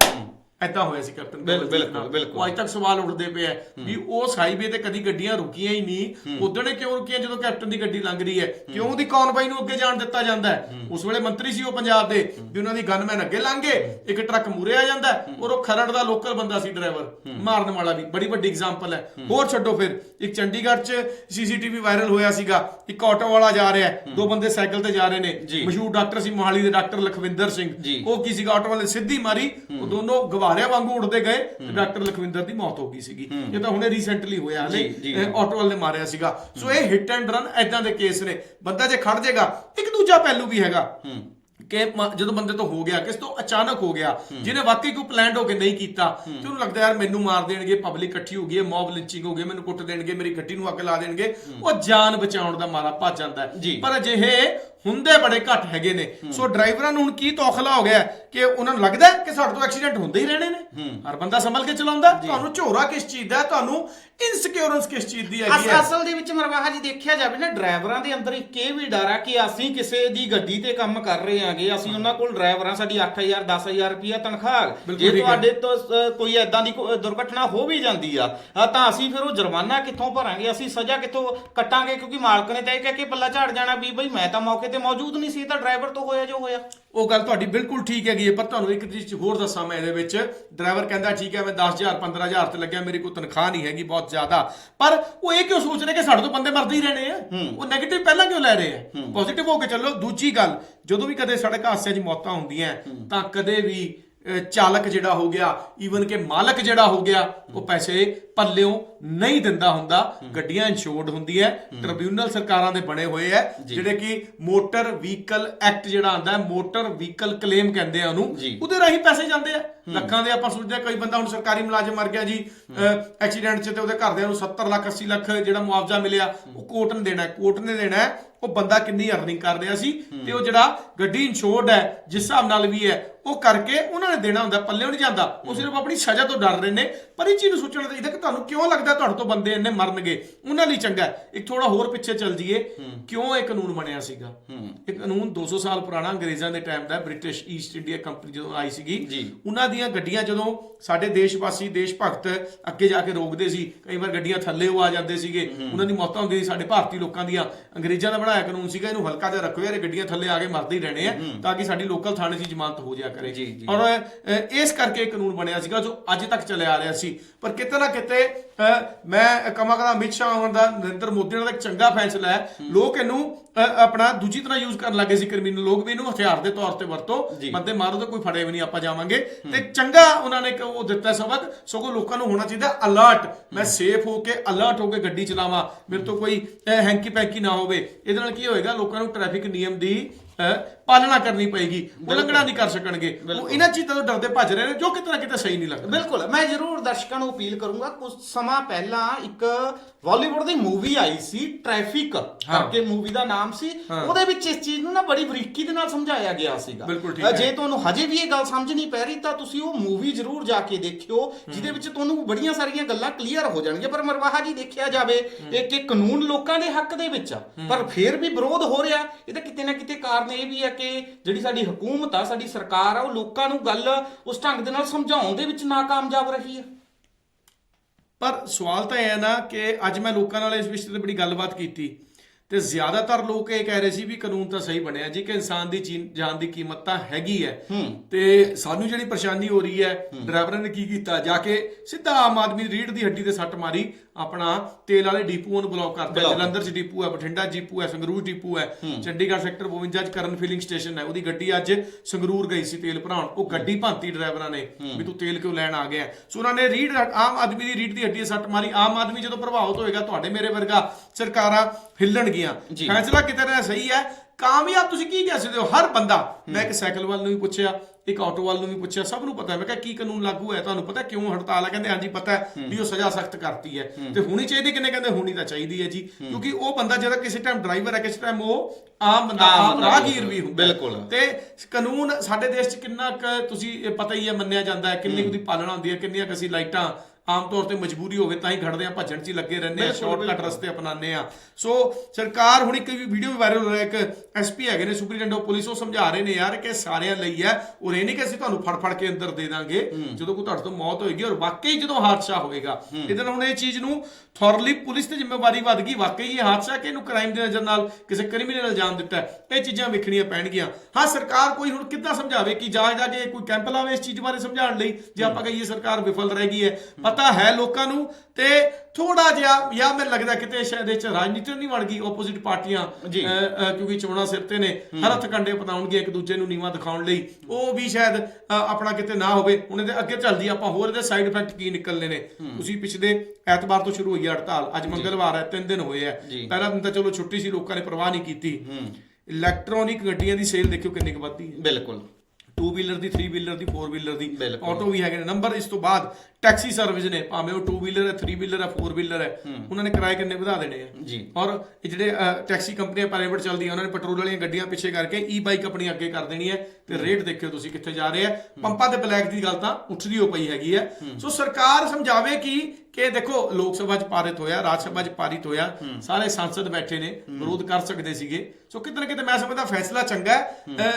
ਐਦਾਂ ਹੋਇਆ ਸੀ ਕੈਪਟਨ ਬਿਲਕੁਲ, ਨਾਲ। ਬਿਲਕੁਲ। ਉਹ ਅੱਜ ਤੱਕ ਸਵਾਲ ਉੱਠਦੇ ਪਏ ਆ ਵੀ ਉਸ ਹਾਈਵੇ ਤੇ ਕਦੀ ਗੱਡੀਆਂ ਰੁਕੀਆਂ ਹੀ ਨਹੀਂ। ਉਦਣੇ ਕਿਉਂ ਰੁਕੀਆਂ? ਜਦੋਂ ਕੈਪਟਨ ਦੀ ਗੱਡੀ ਲੰਘ ਰਹੀ ਹੈ। ਕਿਉਂ ਉਹਦੀ ਕੌਨਵਾਈ ਨੂੰ ਅੱਗੇ ਜਾਣ ਦਿੱਤਾ ਜਾਂਦਾ ਹੈ? ਉਸ ਵੇਲੇ ਮੰਤਰੀ ਸੀ ਉਹ ਪੰਜਾਬ ਦੇ ਵੀ ਉਹਨਾਂ ਦੀ ਗਨਮੈਨ ਅੱਗੇ ਲੰਘ ਗਏ ਇੱਕ ਟਰੱਕ ਮੂਰੇ ਆ ਜਾਂਦਾ ਹੈ, ਔਰ ਉਹ ਖਰੜ ਦਾ ਲੋਕਲ ਬੰਦਾ ਸੀ ਡਰਾਈਵਰ ਮਾਰਨ ਵਾਲਾ ਵੀ। ਬੜੀ ਵੱਡੀ ਐਗਜ਼ਾਮਪਲ ਹੈ। ਹੋਰ ਛੱਡੋ ਫਿਰ। ਇੱਕ ਚੰਡੀਗੜ੍ਹ 'ਚ ਸੀਸੀਟੀਵੀ ਵਾਇਰਲ ਹੋਇਆ ਸੀਗਾ। ਇੱਕ ਆਟੋ ਵਾਲਾ ਜਾ ਰਿਹਾ ਹੈ। ਦੋ ਬੰਦੇ ਸਾਈਕਲ ਤੇ ਜਾ ਰਹੇ ਨੇ। ਜੀ। ਮਸ਼ਹੂਰ ਡਾਕਟਰ ਸੀ ਮੋਹਾਲੀ ਦੇ ਡਾਕਟਰ ਲਖਵਿੰਦਰ ਸਿੰਘ। ਜੀ। ਉਹ ਕੀ ਸੀਗਾ? ਆਟੋ ਵਾਲੇ ਨੇ ਸਿੱਧੀ ਮਾਰੀ। ਉਹ ਦੋਨੋਂ ਗਵਾਰਿਆਂ ਵਾਂਗੂ ਉੱਡਦੇ ਗਏ ਤੇ ਡਾਕਟਰ ਲਖਵਿੰਦਰ ਦੀ ਮੌਤ ਹੋ ਗਈ ਸੀਗੀ। ਇਹ ਤਾਂ ਹੁਣੇ ਰੀਸੈਂਟਲੀ ਹੋਇਆ ਹਲੇ। ਜੀ, ਜੀ। ਇਹ ਆਟੋ ਵਾਲੇ ਨੇ ਮਾਰਿਆ ਸੀਗਾ। ਸੋ ਇਹ ਹਿੱਟ ਐਂਡ ਰਨ ਐਦਾਂ ਦੇ ਕੇਸ ਨੇ। ਬੰਦਾ ਜੇ ਖੜ ਜਾਏਗਾ ਇੱਕ ਦੂਜਾ ਪਹਿਲੂ ਵੀ ਹੈਗਾ। ਕਿ ਜਦੋਂ ਬੰਦੇ ਤੋਂ ਹੋ ਗਿਆ ਕਿਸ ਤੋਂ ਅਚਾਨਕ ਹੋ ਗਿਆ ਜਿਹਨੇ ਵਾਕਈ ਕੋਈ ਪਲਾਨਡ ਹੋ ਕੇ ਨਹੀਂ ਕੀਤਾ ਤੇ ਉਹਨੂੰ ਲੱਗਦਾ ਯਾਰ ਮੈਨੂੰ ਮਾਰ ਦੇਣਗੇ ਪਬਲਿਕ ਇਕੱਠੀ ਹੋ ਗਈ ਹੈ ਮੌਬ ਲਿੰਚਿੰਗ ਹੋ ਗਈ ਮੈਨੂੰ ਕੁੱਟ ਦੇਣਗੇ ਮੇਰੀ ਗੱਡੀ ਨੂੰ ਅੱਗ ਲਾ ਦੇਣਗੇ। ਉਹ ਜਾਨ ਬਚਾਉਣ ਦਾ ਮਾਰਾ ਭੱਜ ਜਾਂਦਾ। ਪਰ ਅਜਿਹੇ ਹੁੰਦੇ ਬੜੇ ਘੱਟ ਹੈਗੇ ਨੇ। ਸੋ ਡਰਾਈਵਰਾਂ ਨੂੰ ਹੁਣ ਕੀ ਤੌਖਲਾ ਹੋ ਗਿਆ ਕਿ ਉਹਨਾਂ ਨੂੰ ਲੱਗਦਾ ਕਿ ਸਾਡੇ ਤੋਂ ਐਕਸੀਡੈਂਟ ਹੁੰਦੇ ਹੀ ਰਹਿਣੇ ਨੇ? ਹਰ ਬੰਦਾ ਸੰਭਲ ਕੇ ਚਲਾਉਂਦਾ। ਤੁਹਾਨੂੰ ਝੋਰਾ ਕਿਸ ਚੀਜ਼ ਦਾ ਤੁਹਾਨੂੰ ਇਨਸਿਕਿਉਰੈਂਸ ਕਿਸ ਚੀਜ਼ ਦੀ ਹੈਗੀ ਹੈ? ਅਸਲ ਦੇ ਵਿੱਚ ਮਰਵਾਹਾ ਜੀ ਦੇਖਿਆ ਜਾਵੇ ਨਾ ਡਰਾਈਵਰਾਂ ਦੇ ਅੰਦਰ ਇੱਕ ਇਹ ਵੀ ਡਰ ਆ ਕਿ ਅਸੀਂ ਕਿਸੇ ਦੀ ਗੱਡੀ ਤੇ ਕੰਮ ਕਰ ਰਹੇ ਆਂਗੇ ਅਸੀਂ ਉਹਨਾਂ ਕੋਲ ਡਰਾਈਵਰਾਂ ਸਾਡੀ 8000 10000 ਰੁਪਿਆ ਤਨਖਾਹ ਜੇ। ਤੁਹਾਡੇ ਤੋਂ ਕੋਈ ਐਦਾਂ ਦੀ ਦੁਰਘਟਨਾ ਹੋ ਵੀ ਜਾਂਦੀ ਆ ਤਾਂ ਅਸੀਂ ਫਿਰ ਉਹ ਜੁਰਮਾਨਾ ਕਿੱਥੋਂ ਭਰਾਂਗੇ? ਅਸੀਂ ਸਜ਼ਾ ਕਿੱਥੋਂ ਕੱਟਾਂਗੇ? ਕਿਉਂਕਿ ਮਾਲਕ ਨੇ ਤਾਂ ਇਹ ਕਹਿ ਕੇ ਪੱਲਾ ਝਾੜ ਜਾਣਾ ਵੀ ਬਈ ਮੈਂ ਤਾਂ ਮੌਕੇ ਤੇ ਮੌਜੂਦ ਨਹੀਂ ਸੀ ਇਹ ਤਾਂ ਡਰਾਈਵਰ ਤੋਂ ਹੋਇਆ ਜੋ ਹੋਇਆ। ਉਹ ਗੱਲ ਤੁਹਾਡੀ ਬਿਲਕੁਲ ਠੀਕ ਹੈਗੀ ਹੈ ਪਰ ਤੁਹਾਨੂੰ ਇੱਕ ਚੀਜ਼ ਹੋਰ ਦੱਸਾਂ ਮੈਂ ਇਹਦੇ ਵਿੱਚ। ਡਰਾਈਵਰ ਕਹਿੰਦਾ ਠੀਕ ਹੈ ਮੈਂ 10000 15000 ਤੇ ਲੱਗਿਆ ਮੇਰੀ ਕੋਈ ਤਨਖਾਹ ਨਹੀਂ ਹੈਗੀ ਬਹੁਤ ਜ਼ਿਆਦਾ। ਪਰ ਉਹ ਇਹ ਕਿਉਂ ਸੋਚ ਰਹੇ ਕਿ ਸਾਡੇ ਤੋਂ ਬੰਦੇ ਮਰਦੇ ਹੀ ਰਹਿਣੇ ਆ? ਉਹ 네ਗੇਟਿਵ ਪਹਿਲਾਂ ਕਿਉਂ ਲੈ ਰਹੇ ਆ? ਪੋਜ਼ਿਟਿਵ ਹੋ ਕੇ ਚੱਲੋ। ਦੂਜੀ ਗੱਲ ਜਦੋਂ ਵੀ ਕਦੇ ਸੜਕ ਹਾਦਸਿਆਂ 'ਚ ਮੌਤਾਂ ਹੁੰਦੀਆਂ ਤਾਂ ਕਦੇ ਵੀ ਚਾਲਕ ਜਿਹੜਾ ਹੋ ਗਿਆ ਈਵਨ ਕਿ ਮਾਲਕ ਜਿਹੜਾ ਹੋ ਗਿਆ ਉਹ ਪੈਸੇ ਪੱਲਿਓਂ ਨਹੀਂ ਦਿੰਦਾ ਹੁੰਦਾ। ਗੱਡੀਆਂ ਇੰਸ਼ੋਰਡ ਹੁੰਦੀ ਹੈ ਟ੍ਰਿਬਿਊਨਲ ਸਰਕਾਰਾਂ ਦੇ ਬਣੇ ਹੋਏ ਹੈ ਜਿਹੜੇ ਕਿ ਮੋਟਰ ਵਹੀਕਲ ਐਕਟ ਜਿਹੜਾ ਆਂਦਾ ਹੈ ਮੋਟਰ ਵਹੀਕਲ ਕਲੇਮ ਕਹਿੰਦੇ ਆ ਉਹਨੂੰ। ਉਹਦੇ ਰਾਹੀਂ ਪੈਸੇ ਜਾਂਦੇ ਆ। ਲੱਖਾਂ ਦੇ ਆਪਾਂ ਸੋਚਦੇ ਕਈ ਬੰਦਾ ਹੁਣ ਸਰਕਾਰੀ ਮੁਲਾਜ਼ਮ ਮਰ ਗਿਆ ਜੀ ਐਕਸੀਡੈਂਟ 'ਚ ਤੇ ਉਹਦੇ ਘਰਦਿਆਂ ਨੂੰ 70 ਲੱਖ 80 ਲੱਖ ਜਿਹੜਾ ਮੁਆਵਜ਼ਾ ਮਿਲਿਆ ਉਹ ਕੋਰਟ ਨੇ ਦੇਣਾ ਹੈ ਕੋਰਟ ਨੇ ਦੇਣਾ ਹੈ ਉਹ ਬੰਦਾ ਕਿੰਨੀ ਅਰਨਿੰਗ ਕਰ ਰਿਹਾ ਸੀ ਤੇ ਉਹ ਜਿਹੜਾ ਗੱਡੀ ਇੰਸ਼ੋਰਡ ਹੈ ਜਿਸ ਹਿਸਾਬ ਨਾਲ ਵੀ ਹੈ ਉਹ ਕਰਕੇ ਉਹਨਾਂ ਨੇ ਦੇਣਾ ਹੁੰਦਾ ਪੱਲਿਓਂ ਨਹੀਂ ਜਾਂਦਾ। ਉਹ ਸਿਰਫ ਆਪਣੀ ਸਜ਼ਾ ਤੋਂ ਡਰ ਰਹੇ ਨੇ। ਪਰ ਇਹ ਚੀਜ਼ ਨੂੰ ਸੋਚਣਾ ਚਾਹੀਦਾ ਕਿ ਤੁਹਾਨੂੰ ਕਿਉਂ ਲੱਗਦਾ ਤੁਹਾਡੇ ਤੋਂ ਬੰਦੇ ਇੰਨੇ ਮਰਨਗੇ? ਉਹਨਾਂ ਲਈ ਚੰਗਾ ਹੈ। ਇੱਕ ਥੋੜਾ ਹੋਰ ਪਿੱਛੇ ਚੱਲ ਜਾਈਏ। ਕਿਉਂ ਇਹ ਕਾਨੂੰਨ ਬਣਿਆ ਸੀਗਾ? ਇਹ ਕਾਨੂੰਨ 200 ਸਾਲ ਪੁਰਾਣਾ ਅੰਗਰੇਜ਼ਾਂ ਦੇ ਟਾਈਮ ਦਾ ਹੈ, ਬ੍ਰਿਟਿਸ਼ ਈਸਟ ਇੰਡੀਆ ਕੰਪਨੀ ਜਦੋਂ ਆਈ ਸੀਗੀ। ਜੀ। ਉਹਨਾਂ ਦੀਆਂ ਗੱਡੀਆਂ ਜਦੋਂ ਸਾਡੇ ਦੇਸ਼ ਵਾਸੀ ਦੇਸ਼ ਭਗਤ ਅੱਗੇ ਜਾ ਕੇ ਰੋਕਦੇ ਸੀ ਕਈ ਵਾਰ ਗੱਡੀਆਂ ਥੱਲੇ ਉਹ ਆ ਜਾਂਦੇ ਸੀਗੇ। ਉਹਨਾਂ ਦੀ ਮੌਤਾਂ ਹੁੰਦੀ ਸੀ। ਸਾਡੇ ਭਾਰਤੀ ਲੋਕਾਂ ਦੀਆਂ ਅੰਗਰੇਜ਼ਾਂ ਦਾ ਬਣਾਇਆ ਕਾਨੂੰਨ ਸੀਗਾ। ਇਹਨੂੰ ਹਲਕਾ ਜਿਹਾ ਰੱਖੋ ਯਾਰ ਇਹ ਗੱਡੀਆਂ ਥੱਲੇ ਆ ਕੇ ਮਰਦੇ ਹੀ ਰਹਿਣੇ ਆ ਤਾਂ ਕਿ ਸਾਡੀ ਲੋਕਲ ਥਾਣੇ 'ਚ ਜ਼ਮਾਨਤ ਹੋ ਜਾਇਆ ਕਰੇ। ਜੀ, ਜੀ। ਔਰ ਅ, ਇਸ ਕਰਕੇ ਇਹ ਕਾਨੂੰਨ ਬਣਿਆ ਸੀਗਾ ਜੋ ਅੱਜ ਤੱਕ ਚੱਲਿਆ ਆ ਰਿਹਾ ਸੀ। ਪਰ ਕਿਤੇ ਨਾ ਕਿਤੇ ਅ, ਮੈਂ ਕਮਾ ਕਰਾ ਅਮਿਤ ਸ਼ਾਹ ਹੋਣ ਦਾ ਨਰਿੰਦਰ ਮੋਦੀ ਨਾਲ ਇੱਕ ਚੰਗਾ ਫੈਸਲਾ ਹੈ। ਲੋਕ ਇਹਨੂੰ ਅ, ਆਪਣਾ ਦੂਜੀ ਤਰ੍ਹਾਂ ਯੂਜ਼ ਕਰਨ ਲੱਗੇ ਸੀ ਕ੍ਰਿਮੀਨਲ ਲੋਕ ਵੀ ਇਹਨੂੰ ਹਥਿਆਰ ਦੇ ਤੌਰ ਤੇ ਵਰਤੋ। ਜੀ। ਬੰਦੇ ਮਾਰੋ ਤਾਂ ਕੋਈ ਫੜੇ ਵੀ ਨਹੀਂ ਆਪਾਂ ਜਾਵਾਂਗੇ। ਤੇ ਚੰਗਾ ਉਹਨਾਂ ਨੇ ਇੱਕ ਉਹ ਦਿੱਤਾ ਸਬਕ ਸਗੋਂ ਲੋਕਾਂ ਨੂੰ ਹੋਣਾ ਚਾਹੀਦਾ ਅਲਰਟ ਮੈਂ ਸੇਫ ਹੋ ਕੇ ਅਲਰਟ ਹੋ ਕੇ ਗੱਡੀ ਚਲਾਵਾਂ। ਮੇਰੇ ਤੋਂ ਕੋਈ ਹੈਂਕੀ ਪੈਂਕੀ ਨਾ ਹੋਵੇ। ਇਹਦੇ ਨਾਲ ਕੀ ਹੋਏਗਾ? ਲੋਕਾਂ ਨੂੰ ਟ੍ਰੈਫਿਕ ਨਿਯਮ ਦੀ ਅ, ਪਾਲਣਾ ਕਰਨੀ ਪਏਗੀ ਉਲੰਘਣਾ ਨਹੀਂ ਕਰ ਸਕਣਗੇ। ਉਹ ਇਹਨਾਂ ਚੀਜ਼ਾਂ ਤੋਂ ਡਰਦੇ ਭੱਜ ਰਹੇ ਨੇ ਜੋ ਕਿਤੇ ਨਾ ਕਿਤੇ ਸਹੀ ਨਹੀਂ ਲੱਗਦਾ। ਬਿਲਕੁਲ। ਮੈਂ ਜ਼ਰੂਰ ਦਰਸ਼ਕਾਂ ਨੂੰ ਅਪੀਲ ਕਰੂੰਗਾ ਕੁਝ ਸਮਾਂ ਪਹਿਲਾਂ ਇੱਕ ਬਾਲੀਵੁੱਡ ਦੀ ਮੂਵੀ ਆਈ ਸੀ ਟ੍ਰੈਫਿਕ ਕਰਕੇ ਮੂਵੀ ਦਾ ਨਾਮ ਸੀ। ਉਹਦੇ ਵਿੱਚ ਇਸ ਚੀਜ਼ ਨੂੰ ਨਾ ਬੜੀ ਬਰੀਕੀ ਦੇ ਨਾਲ ਸਮਝਾਇਆ ਗਿਆ ਸੀਗਾ। ਜੇ ਤੁਹਾਨੂੰ ਹਜੇ ਵੀ ਇਹ ਗੱਲ ਸਮਝ ਨਹੀਂ ਪੈ ਰਹੀ ਤਾਂ ਤੁਸੀਂ ਉਹ ਮੂਵੀ ਜ਼ਰੂਰ ਜਾ ਕੇ ਦੇਖਿਓ ਜਿਹਦੇ ਵਿੱਚ ਤੁਹਾਨੂੰ ਬੜੀਆਂ ਸਾਰੀਆਂ ਗੱਲਾਂ ਕਲੀਅਰ ਹੋ ਜਾਣਗੀਆਂ। ਪਰ ਮਰਵਾਹਾ ਜੀ ਦੇਖਿਆ ਜਾਵੇ ਇੱਕ ਇੱਕ ਕਾਨੂੰਨ ਲੋਕਾਂ ਦੇ ਹੱਕ ਦੇ ਵਿੱਚ ਆ। ਪਰ ਫਿਰ ਵੀ ਵਿਰੋਧ ਹੋ ਰਿਹਾ। ਇਹਦਾ ਕਿਤੇ ਨਾ ਕਿਤੇ ਕਾਰਨ ਇਹ ਵੀ ਹੈ ਕਿ ਜਿਹੜੀ ਸਾਡੀ ਹਕੂਮਤ ਆ ਸਾਡੀ ਸਰਕਾਰ ਆ ਉਹ ਲੋਕਾਂ ਨੂੰ ਗੱਲ ਉਸ ਢੰਗ ਦੇ ਨਾਲ ਸਮਝਾਉਣ ਦੇ ਵਿੱਚ ਨਾਕਾਮਯਾਬ ਰਹੀ ਹੈ ਪਰ ਸਵਾਲ ਤਾਂ ਇਹ ਹੈ ਨਾ ਕਿ ਅੱਜ ਮੈਂ ਲੋਕਾਂ ਨਾਲ ਇਸ ਵਿਸ਼ੇ ਤੇ ਬੜੀ ਗੱਲਬਾਤ ਕੀਤੀ ਤੇ ਜ਼ਿਆਦਾਤਰ ਲੋਕ ਇਹ ਕਹਿ ਰਹੇ ਸੀ ਵੀ ਕਾਨੂੰਨ ਤਾਂ ਸਹੀ ਬਣਿਆ ਜੀ ਕਿ ਇਨਸਾਨ ਦੀ ਜਾਨ ਦੀ ਕੀਮਤ ਤਾਂ ਹੈਗੀ ਹੈ। ਤੇ ਸਾਨੂੰ ਜਿਹੜੀ ਪਰੇਸ਼ਾਨੀ ਹੋ ਰਹੀ ਹੈ ਡਰਾਈਵਰਾਂ ਨੇ ਕੀ ਕੀਤਾ ਜਾ ਕੇ ਸਿੱਧਾ ਆਮ ਆਦਮੀ ਦੀ ਰੀੜ ਦੀ ਹੱਡੀ ਤੇ ਸੱਟ ਮਾਰੀ ਆਪਣਾ ਤੇਲ ਵਾਲੇ ਡਿਪੂਆਂ ਨੂੰ ਬਲੌਕ ਕਰਤਾ Block। ਜਲੰਧਰ 'ਚ ਡਿਪੂ ਹੈ ਬਠਿੰਡਾ ਡਿਪੂ ਹੈ ਸੰਗਰੂਰ ਡਿਪੂ ਹੈ ਚੰਡੀਗੜ੍ਹ ਸੈਕਟਰ 52 'ਚ ਕਰਨ ਫਿਲਿੰਗ ਸਟੇਸ਼ਨ ਹੈ ਉਹਦੀ ਗੱਡੀ ਅੱਜ ਸੰਗਰੂਰ ਗਈ ਸੀ ਤੇਲ ਭਰਾਉਣ ਉਹ ਗੱਡੀ ਭਾਂਤੀ ਡਰਾਈਵਰਾਂ ਨੇ ਵੀ ਤੂੰ ਤੇਲ ਕਿਉਂ ਲੈਣ ਆ ਗਿਆ ਸੋ ਉਹਨਾਂ ਨੇ ਰੀੜ ਆਮ ਆਦਮੀ ਦੀ ਰੀੜ ਦੀ ਹੱਡੀ ਸੱਟ ਮਾਰੀ ਆਮ ਆਦਮੀ ਜਦੋਂ ਪ੍ਰਭਾਵਿਤ ਹੋਏਗਾ ਤੁਹਾਡੇ ਮੇਰੇ ਵਰਗਾ ਸਰਕਾਰਾਂ ਹਿੱਲਣਗੀਆਂ। ਜੀ। ਫੈਸਲਾ ਕਿਤੇ ਨਾ ਸਹੀ ਹੈ ਕਾਮਯਾਬ ਤੁਸੀਂ ਕੀ ਕਹਿ ਸਕਦੇ ਹੋ? ਹਰ ਬੰਦਾ ਮੈਂ ਇੱਕ ਸਾਈਕਲ ਵੱਲ ਨੂੰ ਵੀ ਪੁੱਛਿਆ ਇੱਕ ਆਟੋ ਵੱਲ ਨੂੰ ਵੀ ਪੁੱਛਿਆ ਸਭ ਨੂੰ ਪਤਾ ਹੈ। ਮੈਂ ਕਿਹਾ ਕੀ ਕਾਨੂੰਨ ਲਾਗੂ ਹੈ ਤੁਹਾਨੂੰ ਪਤਾ ਕਿਉਂ ਹੜਤਾਲ ਹੈ ਕਹਿੰਦੇ ਹਾਂਜੀ ਪਤਾ ਹੈ ਵੀ ਉਹ ਸਜ਼ਾ ਸਖਤ ਕਰਤੀ ਹੈ। ਤੇ ਹੋਣੀ ਚਾਹੀਦੀ ਕਿੰਨੇ? ਕਹਿੰਦੇ ਹੋਣੀ ਤਾਂ ਚਾਹੀਦੀ ਹੈ ਜੀ। ਕਿਉਂਕਿ ਉਹ ਬੰਦਾ ਜਿਹੜਾ ਕਿਸੇ ਟਾਈਮ ਡਰਾਈਵਰ ਹੈ ਕਿਸੇ ਟਾਈਮ ਉਹ ਆਮ ਬੰਦਾ ਆਮ ਰਾਹਗੀਰ ਵੀ ਹੁੰਦਾ। ਬਿਲਕੁਲ। ਤੇ ਕਾਨੂੰਨ ਸਾਡੇ ਦੇਸ਼ 'ਚ ਕਿੰਨਾ ਕੁ ਤੁਸੀਂ ਪਤਾ ਹੀ ਹੈ ਮੰਨਿਆ ਜਾਂਦਾ ਹੈ ਕਿੰਨੀ ਕੁ ਦੀ ਪਾਲਣਾ ਹੁੰਦੀ ਹੈ ਕਿੰਨੀਆਂ ਕੁ ਅਸੀਂ ਲਾਈਟਾਂ ਆਮ ਤੌਰ ਤੇ ਮਜਬੂਰੀ ਹੋਵੇ ਤਾਂ ਹੀ ਖੜਦੇ ਆ ਭੱਜਣ 'ਚ ਹੀ ਲੱਗੇ ਰਹਿੰਦੇ ਆ ਸ਼ਾਰਟਕਟ ਰਸਤੇ ਅਪਣਾਉਂਦੇ ਆ ਸੋ ਸਰਕਾਰ ਹੁਣ ਇੱਕ ਵੀਡੀਓ ਵੀ ਵਾਇਰਲ ਹੋ ਰਿਹਾ ਇੱਕ ਐਸਪੀ ਹੈਗੇ ਨੇ ਸੁਪਰੀਡੈਂਟ ਆਫ ਪੁਲਿਸ ਉਹ ਸਮਝਾ ਰਹੇ ਨੇ ਯਾਰ ਕਿ ਸਾਰਿਆਂ ਲਈ ਹੈ ਔਰ ਇਹ ਨਹੀਂ ਕਿ ਅਸੀਂ ਤੁਹਾਨੂੰ ਫੜ ਫੜ ਕੇ ਅੰਦਰ ਦੇ ਦਾਂਗੇ। ਜਦੋਂ ਕੋਈ ਤੁਹਾਡੇ ਤੋਂ ਮੌਤ ਹੋਏਗੀ ਔਰ ਵਾਕਈ ਜਦੋਂ ਹਾਦਸਾ ਹੋਏਗਾ। ਇਹਦੇ ਨਾਲ ਹੁਣ ਇਹ ਚੀਜ਼ ਨੂੰ ਥੋਰਲੀ ਪੁਲਿਸ ਤੇ ਜ਼ਿੰਮੇਵਾਰੀ ਵੱਧ ਗਈ। ਵਾਕਈ ਇਹ ਹਾਦਸਾ ਕਿ ਇਹਨੂੰ ਕ੍ਰਾਈਮ ਦੇ ਨਜ਼ਰ ਨਾਲ ਕਿਸੇ ਕ੍ਰਿਮੀਨਲ ਨਾਲ ਜਾਣ ਦਿੱਤਾ। ਇਹ ਚੀਜ਼ਾਂ ਵੇਖਣੀਆਂ ਪੈਣਗੀਆਂ। ਹਾਂ ਸਰਕਾਰ ਕੋਈ ਹੁਣ ਕਿੱਦਾਂ ਸਮਝਾਵੇ ਕਿ ਜਾ ਜਾ ਕੇ ਕੋਈ ਕੈਂਪ ਲਾਵੇ ਇਸ ਚੀਜ਼ ਬਾਰੇ ਸਮਝਾਉਣ ਲਈ? ਜੇ ਆਪਾਂ ਕਹੀਏ ਸਰਕਾਰ ਵਿਫਲ ਰਹਿ ਗਈ ਹੈ ਪਤਾ ਹੈ ਲੋਕਾਂ ਨੂੰ ਤੇ ਥੋੜਾ ਜਿਹਾ ਜਾਂ ਮੈਨੂੰ ਲੱਗਦਾ ਕਿਤੇ ਸ਼ਾਇਦ ਇਹ ਚ ਰਾਜਨੀਤੀ ਨਹੀਂ ਬਣ ਗਈ ਆਪੋਜ਼ਿਟ ਪਾਰਟੀਆਂ ਕਿਉਂਕਿ ਚੋਣਾਂ ਸਿਰ ਤੇ ਨੇ ਹਰ ਹੱਥ ਕੰਡੇ ਪਤਾਉਣਗੇ ਇੱਕ ਦੂਜੇ ਨੂੰ ਨੀਵਾ ਦਿਖਾਉਣ ਲਈ। ਉਹ ਵੀ ਸ਼ਾਇਦ ਆਪਣਾ ਕਿਤੇ ਨਾ ਹੋਵੇ ਹੁਣ ਇਹਦੇ ਅੱਗੇ ਚੱਲਦੀ ਆਪਾਂ ਹੋਰ ਇਹਦੇ ਸਾਈਡ ਇਫੈਕਟ ਕੀ ਨਿਕਲਨੇ ਨੇ? ਤੁਸੀਂ ਪਿਛਲੇ ਐਤਵਾਰ ਤੋਂ ਸ਼ੁਰੂ ਹੋਈ ਹੜਤਾਲ ਅੱਜ ਮੰਗਲਵਾਰ ਹੈ ਤਿੰਨ ਦਿਨ ਹੋਏ ਆ। ਪਹਿਲਾ ਦਿਨ ਤਾਂ ਚਲੋ ਛੁੱਟੀ ਸੀ ਲੋਕਾਂ ਨੇ ਪਰਵਾਹ ਨਹੀਂ ਕੀਤੀ। ਇਲੈਕਟ੍ਰੋਨਿਕ ਗੱਡੀਆਂ ਦੀ ਸੇਲ ਦੇਖਿਓ ਕਿੰਨੀ ਕੁ ਵੱਧਦੀ ਹੈ। ਬਿਲਕੁਲ। 2 ਵੀਲਰ ਦੀ 3 ਵੀਲਰ ਦੀ 4 ਵੀਲਰ ਦੀ ਬਿਲਕੁਲ। ਆਟੋ ਵੀ ਹੈਗੇ ਨੇ। ਨੰਬਰ ਇਸ ਤੋਂ ਬਾਅਦ ਟੈਕਸੀ ਸਰਵਿਸ ਨੇ ਭਾਵੇਂ ਉਹ 2 ਵੀਲਰ ਹੈ 3 ਵੀਲਰ ਹੈ 4 ਵੀਲਰ ਹੈ। ਉਹਨਾਂ ਨੇ ਕਿਰਾਏ ਕਿੰਨੇ ਵਧਾ ਦੇਣੇ ਆ। ਜੀ। ਔਰ ਇਹ ਜਿਹੜੇ ਅ, ਟੈਕਸੀ ਕੰਪਨੀਆਂ ਪ੍ਰਾਈਵੇਟ ਚੱਲਦੀਆਂ ਉਹਨਾਂ ਨੇ ਪੈਟਰੋਲ ਵਾਲੀਆਂ ਗੱਡੀਆਂ ਪਿੱਛੇ ਕਰਕੇ ਈ ਬਾਈਕ ਆਪਣੀ ਅੱਗੇ ਕਰ ਦੇਣੀ ਹੈ ਤੇ ਰੇਟ ਦੇਖਿਓ ਤੁਸੀਂ ਕਿੱਥੇ ਜਾ ਰਹੇ ਆ। ਪੰਪਾਂ ਤੇ ਬਲੈਕ ਦੀ ਗੱਲ ਤਾਂ ਉੱਠਦੀ ਹੋ ਪਈ ਹੈਗੀ ਹੈ। ਸੋ ਸਰਕਾਰ ਸਮਝਾਵੇ ਕਿ ਕਿ ਦੇਖੋ ਲੋਕ ਸਭਾ ਚ ਪਾਰਿਤ ਹੋਇਆ ਰਾਜ ਸਭਾ ਚ ਪਾਰਿਤ ਹੋਇਆ ਸਾਰੇ ਸੰਸਦ ਬੈਠੇ ਨੇ ਵਿਰੋਧ ਕਰ ਸਕਦੇ ਸੀਗੇ। ਸੋ ਕਿਤੇ ਨਾ ਕਿਤੇ ਮੈਂ ਸਮਝਦਾ ਫੈਸਲਾ ਚੰਗਾ ਹੈ।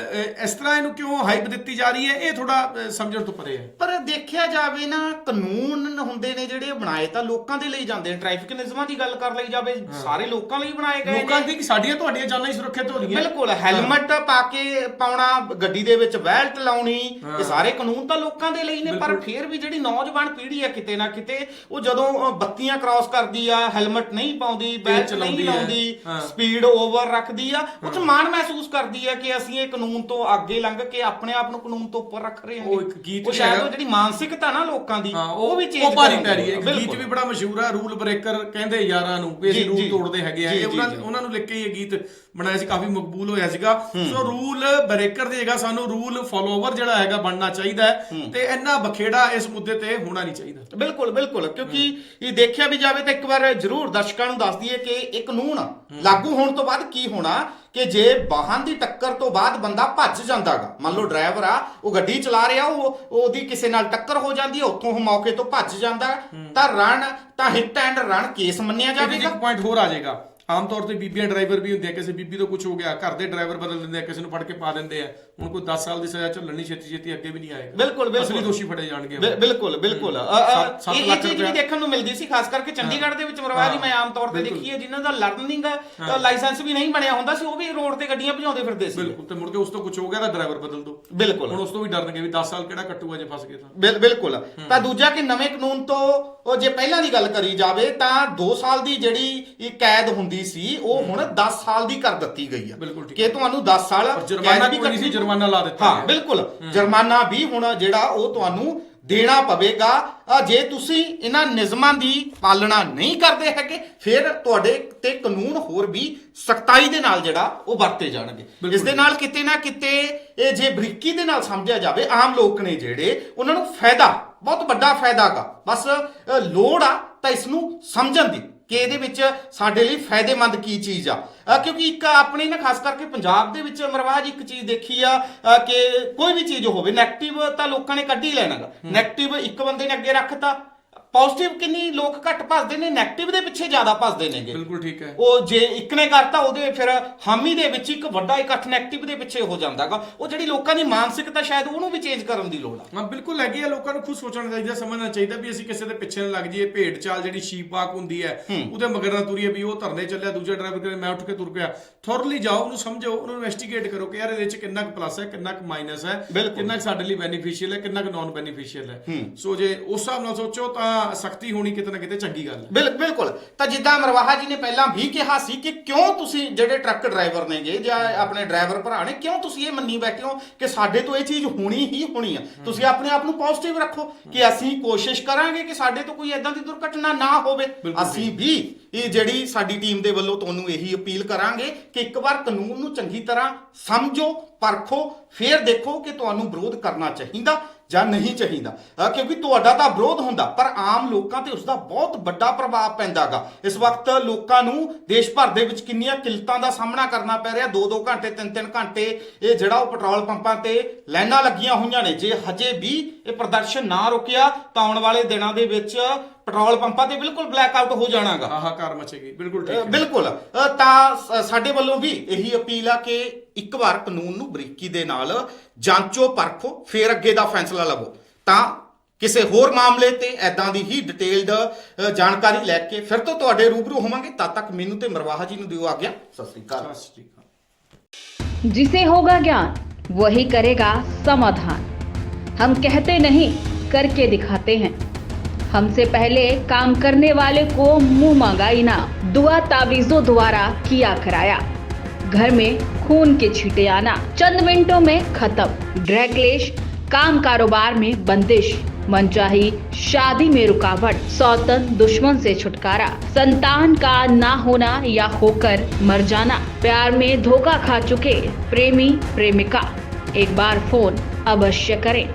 ਇਸ ਤਰ੍ਹਾਂ ਇਹਨੂੰ ਕਿਉਂ ਹਾਈਪ ਦਿੱਤੀ ਜਾ ਰਹੀ ਹੈ? ਇਹ ਥੋੜਾ ਸਮਝਣ ਤੋਂ ਪਰੇ ਹੈ। ਪਰ ਦੇਖਿਆ ਜਾਵੇ ਨਾ ਕਾਨੂੰਨ ਹੁੰਦੇ ਨੇ ਜਿਹੜੇ ਬਣਾਏ ਤਾਂ ਲੋਕਾਂ ਦੇ ਲਈ ਜਾਂਦੇ ਨੇ। ਟ੍ਰੈਫਿਕ ਨਿਯਮਾਂ ਦੀ ਗੱਲ ਕਰ ਲਈ ਜਾਵੇ ਸਾਰੇ ਲੋਕਾਂ ਲਈ ਬਣਾਏ ਗਏ ਲੋਕਾਂ ਨੇ। ਦੀ ਕਿ ਸਾਡੀਆਂ ਤੁਹਾਡੀਆਂ ਜਾਨਾਂ ਹੀ ਸੁਰੱਖਿਅਤ ਹੋ ਰਹੀਆਂ ਬਿਲਕੁਲ ਹੈਲਮਟ ਪਾ ਕੇ ਪਾਉਣਾ ਗੱਡੀ ਦੇ ਵਿੱਚ ਬੈਲਟ ਲਾਉਣੀ ਇਹ ਸਾਰੇ ਕਾਨੂੰਨ ਤਾਂ ਲੋਕਾਂ ਦੇ ਲਈ ਨੇ ਪਰ ਫਿਰ ਵੀ ਜਿਹੜੀ ਨੌਜਵਾਨ ਪੀੜ੍ਹੀ ਹੈ ਕਿਤੇ ਨਾ ਕਿਤੇ ਉਹ ਜਦੋਂ ਬੱਤੀਆਂ ਕ੍ਰਾਸ ਕਰਦੀ ਆ ਹੈਲਮਟ ਨਹੀਂ ਪਾਉਂਦੀ ਬੈਲਟ ਨਹੀਂ। ਲਾਉਂਦੀ। ਸਪੀਡ ਓਵਰ ਰੱਖਦੀ ਆ ਉਹ ਚ ਮਾਣ ਮਹਿਸੂਸ ਕਰਦੀ ਆ ਕਿ ਅਸੀਂ ਇਹ ਕਾਨੂੰਨ ਤੋਂ ਅੱਗੇ ਲੰਘ ਕੇ ਆਪਣੇ ਆਪ ਨੂੰ ਕਾਨੂੰਨ ਤੋਂ ਉੱਪਰ ਰੱਖ ਰਹੇ ਹਾਂ ਉਹ ਇੱਕ ਗੀਤ ਉਹ ਸ਼ਾਇਦ। ਉਹ ਜਿਹੜੀ ਮਾਨਸਿਕਤਾ ਨਾ ਲੋਕਾਂ ਦੀ ਹਾਂ ਉਹ ਵੀ ਚੇਂਜ ਉਹ ਭਾਰੀ ਪੈ ਰਹੀ ਹੈ ਗੀਤ। ਵੀ ਬੜਾ ਮਸ਼ਹੂਰ ਹੈ ਰੂਲ ਬ੍ਰੇਕਰ ਕਹਿੰਦੇ ਯਾਰਾਂ ਨੂੰ ਵੀ ਅਸੀਂ ਰੂਲ। ਤੋੜਦੇ ਹੈਗੇ ਆ ਇਹ। ਉਹਨਾਂ ਨੂੰ ਲਿਖ ਕੇ ਇਹ ਗੀਤ ਬਣਾਇਆ ਸੀ ਕਾਫੀ ਮਕਬੂਲ ਹੋਇਆ ਸੀਗਾ। ਸੋ ਰੂਲ ਬ੍ਰੇਕਰ ਦੀ ਜਗ੍ਹਾ ਸਾਨੂੰ ਰੂਲ ਫਾਲੋਵਰ ਜਿਹੜਾ ਹੈਗਾ ਬਣਨਾ ਚਾਹੀਦਾ ਹੈ। ਤੇ ਇੰਨਾ ਬਖੇੜਾ ਇਸ ਮੁੱਦੇ ਤੇ ਹੋਣਾ ਨਹੀਂ ਚਾਹੀਦਾ। ਬਿਲਕੁਲ ਬਿਲਕੁਲ ਕਿਉਂਕਿ ਇਹ ਦੇਖਿਆ ਵੀ ਜਾਵੇ ਤਾਂ ਇੱਕ ਵਾਰ ਜ਼ਰੂਰ ਦਰਸ਼ਕਾਂ ਨੂੰ ਦੱਸ ਦਈਏ ਕਿ ਇਹ ਕਾਨੂੰਨ ਲਾਗੂ ਹੋਣ ਤੋਂ ਬਾਅਦ ਕੀ ਹੋਣਾ ਕਿ ਜੇ ਵਾਹਨ ਦੀ ਟੱਕਰ ਤੋਂ ਬਾਅਦ ਬੰਦਾ ਭੱਜ ਜਾਂਦਾਗਾ ਮੰਨ ਲਓ ਡਰਾਈਵਰ ਆ ਉਹ ਗੱਡੀ ਚਲਾ ਰਿਹਾ ਉਹ ਉਹਦੀ ਕਿਸੇ ਨਾਲ ਟੱਕਰ ਹੋ ਜਾਂਦੀ ਹੈ ਉੱਥੋਂ ਉਹ ਮੌਕੇ ਤੋਂ ਭੱਜ ਜਾਂਦਾ ਤਾਂ ਰਨ ਤਾਂ ਹਿੱਟ ਐਂਡ ਰਨ ਕੇਸ ਮੰਨਿਆ ਜਾਵੇਗਾ ਇੱਕ ਪੁਆਇੰਟ ਹੋਰ ਆ ਜਾਏਗਾ। ਆਮ ਤੌਰ ਤੇ ਬੀਬੀਆਂ ਡਰਾਈਵਰ ਵੀ ਹੁੰਦੇ ਆ ਕਿਸੇ ਬੀਬੀ ਤੋਂ ਕੁਝ ਹੋ ਗਿਆ ਘਰ ਦੇ ਡਰਾਈਵਰ ਬਦਲ ਦਿੰਦੇ ਆ ਕਿਸੇ ਨੂੰ ਫੜ ਕੇ ਪਾ ਦਿੰਦੇ ਆ ਹੁਣ ਕੋਈ 10 ਸਾਲ ਦੀ ਸਜ਼ਾ ਝੱਲਣੀ ਛੇਤੀ ਛੇਤੀ ਅੱਗੇ ਵੀ ਨਹੀਂ ਆਏਗਾ। ਬਿਲਕੁਲ, ਬਿਲਕੁਲ। ਅਸਲੀ ਦੋਸ਼ੀ ਫੜੇ ਜਾਣਗੇ ਬਿਲਕੁਲ ਬਿਲਕੁਲ। ਇਹ ਚੀਜ਼ ਵੀ। ਦੇਖਣ ਨੂੰ ਮਿਲਦੀ ਸੀ ਖਾਸ ਕਰਕੇ ਚੰਡੀਗੜ੍ਹ ਦੇ ਵਿੱਚ ਮਰਵਾਜ ਜੀ ਮੈਂ ਆਮ ਤੌਰ ਤੇ। ਦੇਖੀ ਹੈ ਜਿਨ੍ਹਾਂ ਦਾ ਲਰਨਿੰਗ ਲਾਇਸੈਂਸ ਵੀ ਨਹੀਂ ਬਣਿਆ ਹੁੰਦਾ ਸੀ ਉਹ ਵੀ ਰੋਡ ਤੇ ਗੱਡੀਆਂ ਭਜਾਉਂਦੇ ਫਿਰਦੇ ਸੀ। ਬਿਲਕੁਲ ਤੇ ਮੁੜ ਕੇ ਉਸ ਤੋਂ ਕੁਝ ਹੋ ਗਿਆ ਤਾਂ ਡਰਾਈਵਰ ਬਦਲ ਦੋ। ਬਿਲਕੁਲ। ਹੁਣ ਉਸ ਤੋਂ ਵੀ ਡਰਨਗੇ ਵੀ 10 ਸਾਲ ਕਿਹੜਾ ਕੱਟੂਗਾ ਜੇ ਫਸ ਗਏ ਤਾਂ। ਬਿਲ- ਬਿਲਕੁਲ। ਤਾਂ ਦੂਜਾ ਕਿ ਨਵੇਂ ਕਾਨੂੰਨ ਤੋਂ ਉਹ ਜੇ ਪਹਿਲਾਂ ਦੀ ਗੱਲ ਕਰੀ ਜਾਵੇ ਤਾਂ 2 ਸਾਲ ਦੀ ਜਿਹੜੀ ਇਹ ਕੈਦ ਹੁੰਦੀ ਸੀ ਉਹ ਹੁਣ 10 ਸਾਲ ਦੀ ਕਰ ਦਿੱਤੀ ਗਈ ਆ। ਬਿਲਕੁਲ ਠੀਕ ਕਿ ਤੁਹਾਨੂੰ 10 ਸਾਲ ਪਰ ਜੁਰਮਾਨਾ ਕੈਦ ਕੋਈ ਨਹੀਂ ਸੀ, ਜੁਰਮਾਨਾ ਲਾ ਦਿੱਤਾ ਹਾਂ ਗਿਆ। ਬਿਲਕੁਲ। ਜੁਰਮਾਨਾ ਵੀ ਹੁਣ ਜਿਹੜਾ ਉਹ ਤੁਹਾਨੂੰ ਦੇਣਾ ਪਵੇਗਾ। ਅ, ਜੇ ਤੁਸੀਂ ਇਹਨਾਂ ਨਿਯਮਾਂ ਦੀ ਪਾਲਣਾ ਨਹੀਂ ਕਰਦੇ ਹੈਗੇ ਫਿਰ ਤੁਹਾਡੇ ਤੇ ਕਾਨੂੰਨ ਹੋਰ ਵੀ ਸਖਤਾਈ ਦੇ ਨਾਲ ਜਿਹੜਾ ਉਹ ਵਰਤੇ ਜਾਣਗੇ। ਬਿਲਕੁਲ। ਇਸ ਦੇ ਨਾਲ ਕਿਤੇ ਨਾ ਕਿਤੇ ਇਹ ਜੇ ਬਰੀਕੀ ਦੇ ਨਾਲ ਸਮਝਿਆ ਜਾਵੇ ਆਮ ਲੋਕ ਨੇ ਜਿਹੜੇ ਉਹਨਾਂ ਨੂੰ ਫਾਇਦਾ ਬਹੁਤ ਵੱਡਾ ਫਾਇਦਾਗਾ ਬਸ ਅ, ਲੋੜ ਆ ਤਾਂ ਇਸ ਨੂੰ ਸਮਝਣ ਦੀ ਕਿ ਇਹਦੇ ਵਿੱਚ ਸਾਡੇ ਲਈ ਫਾਇਦੇਮੰਦ ਕੀ ਚੀਜ਼ ਆ। ਕਿਉਂਕਿ ਇੱਕ ਆਪਣੀ ਨਾ ਖਾਸ ਕਰਕੇ ਪੰਜਾਬ ਦੇ ਵਿੱਚ ਮਰਵਾਜ ਇੱਕ ਚੀਜ਼ ਦੇਖੀ ਆ ਕਿ ਕੋਈ ਵੀ ਚੀਜ਼ ਹੋਵੇ 네ਗੇਟਿਵ ਤਾਂ ਲੋਕਾਂ ਨੇ ਕੱਢ ਹੀ ਲੈਣਾਗਾ। 네ਗੇਟਿਵ ਇੱਕ ਬੰਦੇ ਨੇ ਅੱਗੇ ਰੱਖਤਾ ਪੋਜ਼ਿਟਿਵ ਕਿੰਨੀ ਲੋਕ ਘੱਟ ਭੱਜਦੇ ਨੇ 네ਗੇਟਿਵ ਦੇ ਪਿੱਛੇ ਜ਼ਿਆਦਾ ਭੱਜਦੇ ਨੇਗੇ। ਬਿਲਕੁਲ ਠੀਕ ਹੈ। ਉਹ ਜੇ ਇੱਕ ਨੇ ਕਰਤਾ ਉਹਦੇ ਫਿਰ ਹਾਮੀ ਦੇ ਵਿੱਚ ਇੱਕ ਵੱਡਾ ਇਕੱਠ ਨੈਗੇਟਿਵ ਦੇ ਪਿੱਛੇ ਹੋ ਜਾਂਦਾਗਾ ਉਹ ਜਿਹੜੀ ਲੋਕਾਂ ਦੀ ਮਾਨਸਿਕਤਾ ਸ਼ਾਇਦ ਉਹਨੂੰ ਵੀ ਚੇਂਜ ਕਰਨ ਦੀ ਲੋੜ ਆ। ਹਾਂ ਬਿਲਕੁਲ ਹੈਗੀ ਆ ਲੋਕਾਂ ਨੂੰ ਖੁਦ ਸੋਚਣਾ ਚਾਹੀਦਾ ਸਮਝਣਾ ਚਾਹੀਦਾ ਵੀ ਅਸੀਂ ਕਿਸੇ ਦੇ ਪਿੱਛੇ ਨਾ ਲੱਗ ਜਾਈਏ। ਭੇਡ ਚਾਲ ਜਿਹੜੀ ਸ਼ੀਪ ਵਾਕ ਹੁੰਦੀ ਹੈ ਉਹਦੇ ਮਗਰ ਨਾ ਤੁਰੀਏ ਵੀ ਉਹ ਧਰਨੇ ਚੱਲਿਆ ਦੂਜਾ ਡਰਾਈਵਰ ਕਰੇ ਮੈਂ ਉੱਠ ਕੇ ਤੁਰ ਪਿਆ। ਥੋਰਲੀ ਜਾਓ ਉਹਨੂੰ ਸਮਝੋ ਉਹਨੂੰ ਇਨਵੈਸਟੀਗੇਟ ਕਰੋ ਕਿ ਯਾਰ ਇਹਦੇ ਵਿੱਚ ਕਿੰਨਾ ਕੁ ਪਲੱਸ ਹੈ ਕਿੰਨਾ ਕੁ ਮਾਈਨਸ ਹੈ। ਕਿੰਨਾ ਕੁ ਸਾਡੇ ਲਈ ਬੈਨੀਫੀਸ਼ੀਅਲ ਹੈ ਕਿੰਨਾ ਕੁ ਨਾਨ ਬੈਨੀਫੀਸ਼ੀਅਲ ਹੈ। ਸੋ ਜੇ ਉਸ ਹਿਸਾਬ ਨਾਲ ਸੋਚੋ ਤਾਂ ਸਖਤੀ ਹੋਣੀ ਕਿਤੇ ਨਾ ਕਿਤੇ ਚੰਗੀ ਗੱਲ ਹੈ। ਬਿਲ ਬਿਲਕੁਲ। ਤਾਂ ਜਿੱਦਾਂ ਮਰਵਾਹਾ ਜੀ ਨੇ ਪਹਿਲਾਂ ਵੀ ਕਿਹਾ ਸੀ ਕਿ ਕਿਉਂ ਤੁਸੀਂ ਜਿਹੜੇ ਟਰੱਕ ਡਰਾਈਵਰ ਨੇਗੇ ਜਾਂ ਆਪਣੇ ਡਰਾਈਵਰ ਭਰਾ ਨੇ ਕਿਉਂ ਤੁਸੀਂ ਇਹ ਮੰਨੀ ਬੈਠੇ ਹੋ ਕਿ ਸਾਡੇ ਤੋਂ ਇਹ ਚੀਜ਼ ਹੋਣੀ ਹੀ ਹੋਣੀ ਆ? ਤੁਸੀਂ ਆਪਣੇ ਆਪ ਨੂੰ ਪੋਜ਼ਿਟਿਵ ਰੱਖੋ ਕਿ ਅਸੀਂ ਕੋਸ਼ਿਸ਼ ਕਰਾਂਗੇ ਕਿ ਸਾਡੇ ਤੋਂ ਕੋਈ ਐਦਾਂ ਦੀ ਦੁਰਘਟਨਾ ਨਾ ਹੋਵੇ। ਬਿਲਕੁਲ ਅਸੀਂ ਵੀ ਇਹ ਜਿਹੜੀ ਸਾਡੀ ਟੀਮ ਦੇ ਵੱਲੋਂ ਤੁਹਾਨੂੰ ਇਹੀ ਅਪੀਲ ਕਰਾਂਗੇ ਕਿ ਇੱਕ ਵਾਰ ਕਾਨੂੰਨ ਨੂੰ ਚੰਗੀ ਤਰ੍ਹਾਂ ਸਮਝੋ ਪਰਖੋ ਫਿਰ ਦੇਖੋ ਕਿ ਤੁਹਾਨੂੰ ਵਿਰੋਧ ਕਰਨਾ ਚਾਹੀਦਾ। ਜਾਂ ਨਹੀਂ ਚਾਹੀਦਾ। ਕਿਉਂਕਿ ਤੁਹਾਡਾ ਤਾਂ ਵਿਰੋਧ ਹੁੰਦਾ ਪਰ ਆਮ ਲੋਕਾਂ ਤੇ ਉਸ ਦਾ ਬਹੁਤ ਵੱਡਾ ਪ੍ਰਭਾਵ ਪੈਂਦਾਗਾ। ਇਸ ਵਕਤ ਲੋਕਾਂ ਨੂੰ ਦੇਸ਼ ਭਰ ਦੇ ਵਿੱਚ ਕਿੰਨੀਆਂ ਕਿਲਤਾਂ ਦਾ ਸਾਹਮਣਾ ਕਰਨਾ ਪੈ ਰਿਹਾ। 2-2 ਘੰਟੇ 3-3 ਘੰਟੇ ਇਹ ਜਿਹੜਾ ਉਹ ਪੈਟਰੋਲ ਪੰਪਾਂ ਤੇ ਲਾਈਨਾਂ ਲੱਗੀਆਂ ਹੋਈਆਂ ਨੇ। ਜੇ ਹਜੇ ਵੀ ਇਹ ਪ੍ਰਦਰਸ਼ਨ ਨਾ ਰੁਕਿਆ ਤਾਂ ਆਉਣ ਵਾਲੇ ਦਿਨਾਂ ਦੇ ਵਿੱਚ ਪੈਟਰੋਲ ਪੰਪਾਂ ਤੇ ਬਿਲਕੁਲ ਬਲੈਕ ਆਊਟ ਹੋ ਜਾਣਾਗਾ। ਹਾਹਾਕਾਰ ਮਚੇਗੀ। ਬਿਲਕੁਲ ਠੀਕ ਬਿਲਕੁਲ। ਤਾਂ ਸਾਡੇ ਵੱਲੋਂ ਵੀ ਇਹੀ ਅਪੀਲ ਆ ਕਿ ਇੱਕ ਵਾਰ ਕਾਨੂੰਨ ਨੂੰ ਬਰੀਕੀ ਦੇ ਨਾਲ ਜਾਂਚੋ ਪਰਖੋ ਫਿਰ ਅੱਗੇ ਦਾ ਫੈਸਲਾ ਲਵੋ ਤਾਂ ਕਿਸੇ ਹੋਰ ਮਾਮਲੇ ਤੇ ਐਦਾਂ ਦੀ ਹੀ ਡਿਟੇਲਡ ਜਾਣਕਾਰੀ ਲੈ ਕੇ ਫਿਰ ਤੋਂ ਤੁਹਾਡੇ ਰੂਬਰੂ ਹੋਵਾਂਗੇ ਤਦ ਤੱਕ ਮੈਨੂੰ ਤੇ ਮਰਵਾਹਾ ਜੀ ਨੂੰ ਦਿਓ ਆਗਿਆ ਸਤਿ ਸ੍ਰੀ ਅਕਾਲ ਸਤਿ ਸ਼੍ਰੀ ਅਕਾਲ जिसे होगा ज्ञान वही करेगा समाधान हम कहते नहीं करके दिखाते हैं हमसे पहले काम करने वाले को मुंह मांगा इनाम दुआ तावीजों द्वारा किया कराया घर में खून के छींटे आना, चंद मिनटों में खत्म। ड्रैगलेश काम कारोबार में बंदिश, मनचाही, शादी में रुकावट, सौतन, दुश्मन से छुटकारा। संतान का ना होना या होकर मर जाना, प्यार में धोखा खा चुके प्रेमी, प्रेमिका। एक बार फ़ोन अवश्य करें।